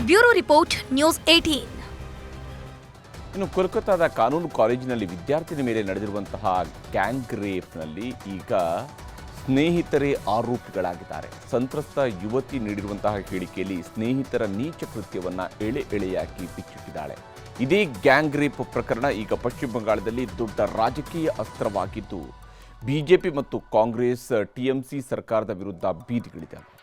ಬ್ಯೂರೋ ರಿಪೋರ್ಟ್ ನ್ಯೂಸ್ ಏಟೀನ್ ಇನ್ನು ಕೋಲ್ಕತ್ತಾದ ಕಾನೂನು ಕಾಲೇಜಿನಲ್ಲಿ ವಿದ್ಯಾರ್ಥಿನಿ ಮೇಲೆ ನಡೆದಿರುವಂತಹ ಗ್ಯಾಂಗ್ ರೇಪ್ನಲ್ಲಿ ಈಗ ಸ್ನೇಹಿತರೇ ಆರೋಪಿಗಳಾಗಿದ್ದಾರೆ. ಸಂತ್ರಸ್ತ ಯುವತಿ ನೀಡಿರುವಂತಹ ಹೇಳಿಕೆಯಲ್ಲಿ ಸ್ನೇಹಿತರ ನೀಚ ಕೃತ್ಯವನ್ನು ಎಳೆ ಎಳೆಯಾಗಿ ಬಿಚ್ಚಿಟ್ಟಿದ್ದಾಳೆ. ಇದೇ ಗ್ಯಾಂಗ್ ರೇಪ್ ಪ್ರಕರಣ ಈಗ ಪಶ್ಚಿಮ ಬಂಗಾಳದಲ್ಲಿ ದೊಡ್ಡ ರಾಜಕೀಯ ಅಸ್ತ್ರವಾಗಿದ್ದು, ಬಿಜೆಪಿ ಮತ್ತು ಕಾಂಗ್ರೆಸ್, ಟಿಎಂಸಿ ಸರ್ಕಾರದ ವಿರುದ್ಧ ಬೀದಿಗಿಳಿದೆ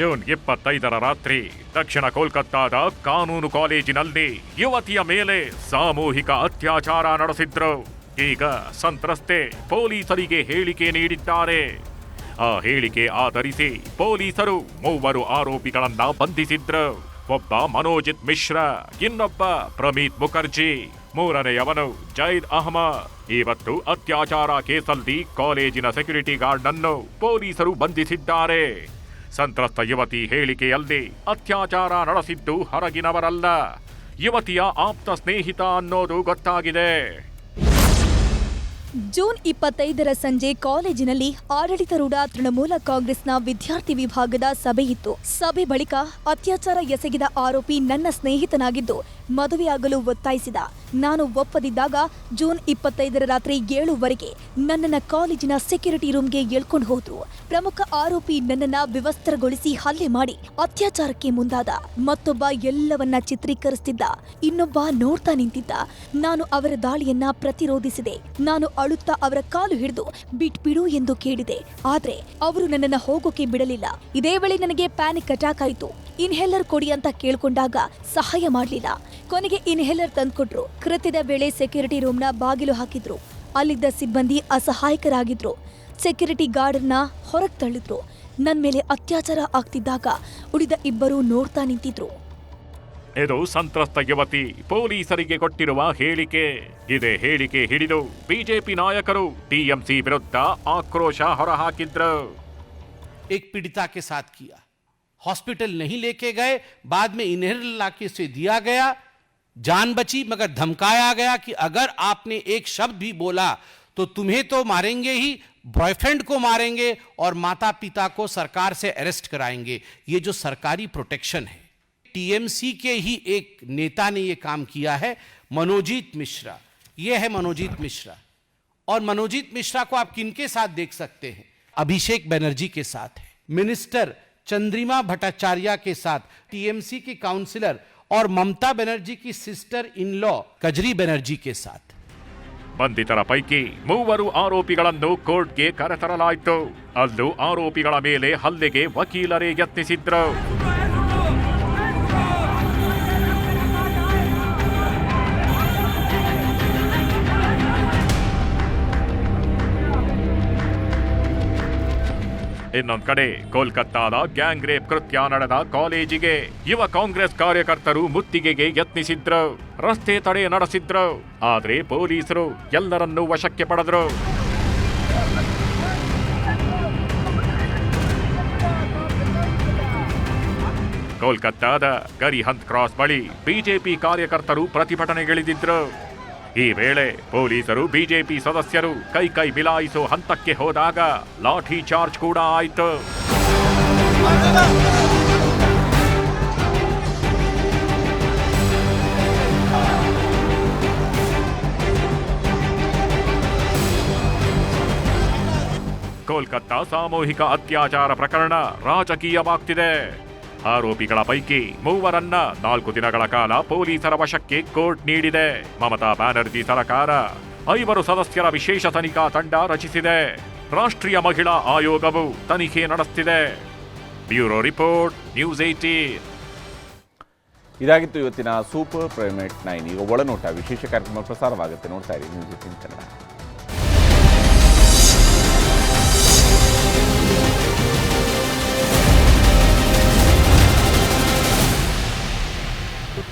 ಜೂನ್ ಇಪ್ಪತ್ತೈದರ ರಾತ್ರಿ ದಕ್ಷಿಣ ಕೋಲ್ಕತ್ತಾದ ಕಾನೂನು ಕಾಲೇಜಿನಲ್ಲಿ ಯುವತಿಯ ಮೇಲೆ ಸಾಮೂಹಿಕ ಅತ್ಯಾಚಾರ ನಡೆಸಿದ್ರು. ಈಗ ಸಂತ್ರಸ್ತೆ ಪೊಲೀಸರಿಗೆ ಹೇಳಿಕೆ ನೀಡಿದ್ದಾರೆ. ಆ ಹೇಳಿಕೆ ಆಧರಿಸಿ ಪೊಲೀಸರು ಮೂವರು ಆರೋಪಿಗಳನ್ನ ಬಂಧಿಸಿದ್ರು. ಒಬ್ಬ ಮನೋಜಿತ್ ಮಿಶ್ರಾ, ಇನ್ನೊಬ್ಬ ಪ್ರಮೀತ್ ಮುಖರ್ಜಿ, ಮೂರನೆಯವನು ಜೈದ್ ಅಹಮದ್. ಇವತ್ತು ಅತ್ಯಾಚಾರ ಕೇಸಲ್ಲಿ ಕಾಲೇಜಿನ ಸೆಕ್ಯೂರಿಟಿ ಗಾರ್ಡ್ನನ್ನು ಪೊಲೀಸರು ಬಂಧಿಸಿದ್ದಾರೆ. ಸಂತ್ರಸ್ತ ಯುವತಿ ಹೇಳಿಕೆಯಲ್ಲಿ ಅತ್ಯಾಚಾರ ನಡೆಸಿದ್ದು ಹೊರಗಿನವರಲ್ಲ. ಯುವತಿಯ ಆಪ್ತ ಸ್ನೇಹಿತ ಅನ್ನೋದು ಗೊತ್ತಾಗಿದೆ. ಜೂನ್ ಇಪ್ಪತ್ತೈದರ ಸಂಜೆ ಕಾಲೇಜಿನಲ್ಲಿ ಆಡಳಿತಾರೂಢ ತೃಣಮೂಲ ಕಾಂಗ್ರೆಸ್ನ ವಿದ್ಯಾರ್ಥಿ ವಿಭಾಗದ ಸಭೆ ಇತ್ತು. ಸಭೆ ಬಳಿಕ ಅತ್ಯಾಚಾರ ಎಸಗಿದ ಆರೋಪಿ ನನ್ನ ಸ್ನೇಹಿತನಾಗಿದ್ದು ಮದುವೆಯಾಗಲು ಒತ್ತಾಯಿಸಿದ. ನಾನು ಒಪ್ಪದಿದ್ದಾಗ ಜೂನ್ ಇಪ್ಪತ್ತೈದರ ರಾತ್ರಿ ಏಳುವರೆಗೆ ನನ್ನನ್ನು ಕಾಲೇಜಿನ ಸೆಕ್ಯೂರಿಟಿ ರೂಮ್ಗೆ ಎಳ್ಕೊಂಡು ಹೋದ್ರು. ಪ್ರಮುಖ ಆರೋಪಿ ನನ್ನನ್ನ ವಿವಸ್ತ್ರಗೊಳಿಸಿ ಹಲ್ಲೆ ಮಾಡಿ ಅತ್ಯಾಚಾರಕ್ಕೆ ಮುಂದಾದ. ಮತ್ತೊಬ್ಬ ಎಲ್ಲವನ್ನ ಚಿತ್ರೀಕರಿಸ್ತಿದ್ದ. ಇನ್ನೊಬ್ಬ ನೋಡ್ತಾ ನಿಂತಿದ್ದ. ನಾನು ಅವರ ದಾಳಿಯನ್ನ ಪ್ರತಿರೋಧಿಸಿದೆ. ನಾನು ಅಳುತ್ತಾ ಅವರ ಕಾಲು ಹಿಡಿದು ಬಿಟ್ಬಿಡು ಎಂದು ಕೇಳಿದೆ. ಆದ್ರೆ ಅವರು ನನ್ನನ್ನು ಹೋಗೋಕೆ ಬಿಡಲಿಲ್ಲ. ಇದೇ ವೇಳೆ ನನಗೆ ಪ್ಯಾನಿಕ್ ಅಟ್ಯಾಕ್ ಆಯಿತು. ಇನ್ಹೇಲರ್ ಕೊಡಿ ಅಂತ ಕೇಳಿಕೊಂಡಾಗ ಸಹಾಯ ಮಾಡಲಿಲ್ಲ. ಕೊನೆಗೆ ಇನ್ಹೇಲರ್ ತಂದ್ಕೊಟ್ರು. ಕೃತ್ಯದ ವೇಳೆ ಸೆಕ್ಯೂರಿಟಿ ರೂಮ್ನ ಬಾಗಿಲು ಹಾಕಿದ್ರು. ಅಲ್ಲಿದ್ದ ಸಿಬ್ಬಂದಿ ಅಸಹಾಯಕರಾಗಿದ್ರು. ಸೆಕ್ಯೂರಿಟಿ ಗಾರ್ಡ್ನ ಹೊರಗೆ ತಳ್ಳಿದ್ರು. ನನ್ನ ಮೇಲೆ ಅತ್ಯಾಚಾರ ಆಗ್ತಿದ್ದಾಗ ಉಳಿದ ಇಬ್ಬರು ನೋಡ್ತಾ ನಿಂತಿದ್ರು. ಇದು ಸಂತ್ರಸ್ತ ಯುವತಿ ಪೊಲೀಸರಿಗೆ ಕೊಟ್ಟಿರುವ ಹೇಳಿಕೆ ಇದೇ ಹೇಳಿಕೆ ಹಿಡಿದು ಬಿಜೆಪಿ ನಾಯಕರು ಟಿಎಂಸಿ ವಿರುದ್ಧ ಆಕ್ರೋಶ ಹೊರಹಾಕಿದ್ರು एक पीड़िता के साथ किया हॉस्पिटल नहीं लेके गए बाद में इनहेलर लाके से दिया गया जान बची मगर धमकाया गया कि अगर आपने एक शब्द भी बोला तो तुम्हें तो मारेंगे ही बॉयफ्रेंड को मारेंगे और माता पिता को सरकार से अरेस्ट कराएंगे ये जो सरकारी प्रोटेक्शन है टीएमसी के ही एक नेता ने ये काम किया है मनोजीत मिश्रा ये है मनोजीत मिश्रा और मनोजीत मिश्रा को आप किनके साथ देख सकते हैं अभिषेक बनर्जी के साथ है मिनिस्टर चंद्रिमा भट्टाचार्य के साथ टीएमसी की काउंसिलर और ममता बनर्जी की sister in law Kajari Banerjee के साथ ಬಂಧಿತರ ಪೈಕಿ ಮೂವರು ಆರೋಪಿಗಳನ್ನು ಕೋರ್ಟ್ಗೆ ಕರೆತರಲಾಯಿತು ಅಲ್ಲೂ ಆರೋಪಿಗಳ ಮೇಲೆ ಹಲ್ಲೆಗೆ ವಕೀಲರೇ ಯತ್ನಿಸಿದ್ರು ಇನ್ನೊಂದ್ ಕಡೆ ಕೋಲ್ಕತ್ತಾದ ಗ್ಯಾಂಗ್ ರೇಪ್ ಕೃತ್ಯ ನಡೆದ ಕಾಲೇಜಿಗೆ ಯುವ ಕಾಂಗ್ರೆಸ್ ಕಾರ್ಯಕರ್ತರು ಮುತ್ತಿಗೆಗೆ ಯತ್ನಿಸಿದ್ರು, ರಸ್ತೆ ತಡೆ ನಡೆಸಿದ್ರು, ಆದ್ರೆ ಪೊಲೀಸರು ಎಲ್ಲರನ್ನೂ ವಶಕ್ಕೆ ಪಡೆದ್ರು. ಕೋಲ್ಕತ್ತಾದ ಗರಿಹಂತ್ ಕ್ರಾಸ್ ಬಳಿ ಬಿಜೆಪಿ ಕಾರ್ಯಕರ್ತರು ಪ್ರತಿಭಟನೆಗಿಳಿದಿದ್ರು. ಈ ವೇಳೆ ಪೊಲೀಸರು ಬಿಜೆಪಿ ಸದಸ್ಯರು ಕೈ ಕೈ ಬಿಲಾಯಿಸೋ ಹಂತಕ್ಕೆ ಹೋದಾಗ ಲಾಠಿ ಚಾರ್ಜ್ ಕೂಡ ಆಯಿತು. ಕೋಲ್ಕತ್ತಾ ಸಾಮೂಹಿಕ ಅತ್ಯಾಚಾರ ಪ್ರಕರಣ ರಾಜಕೀಯವಾಗ್ತಿದೆ. ಆರೋಪಿಗಳ ಪೈಕಿ ಮೂವರನ್ನ ನಾಲ್ಕು ದಿನಗಳ ಕಾಲ ಪೊಲೀಸರ ವಶಕ್ಕೆ ಕೋರ್ಟ್ ನೀಡಿದೆ. ಮಮತಾ ಬ್ಯಾನರ್ಜಿ ಸರಕಾರ ಐವರು ಸದಸ್ಯರ ವಿಶೇಷ ತನಿಖಾ ತಂಡ ರಚಿಸಿದೆ. ರಾಷ್ಟ್ರೀಯ ಮಹಿಳಾ ಆಯೋಗವು ತನಿಖೆ ನಡೆಸ್ತಿದೆ. ಬ್ಯೂರೋ ರಿಪೋರ್ಟ್, ನ್ಯೂಸ್ ಏಟೀನ್ ಇದಾಗಿತ್ತು ಇವತ್ತಿನ ಸೂಪರ್ ಪ್ರೈಮೇಟ್ ನೈನ್. ಈಗ ಒಳನೋಟ, ವಿಶೇಷ ಕಾರ್ಯಕ್ರಮ ಪ್ರಸಾರವಾಗುತ್ತೆ. ನೋಡ್ತಾ ಇರಿ, ನ್ಯೂಸ್ ಏಟೀನ್ ಕನ್ನಡ.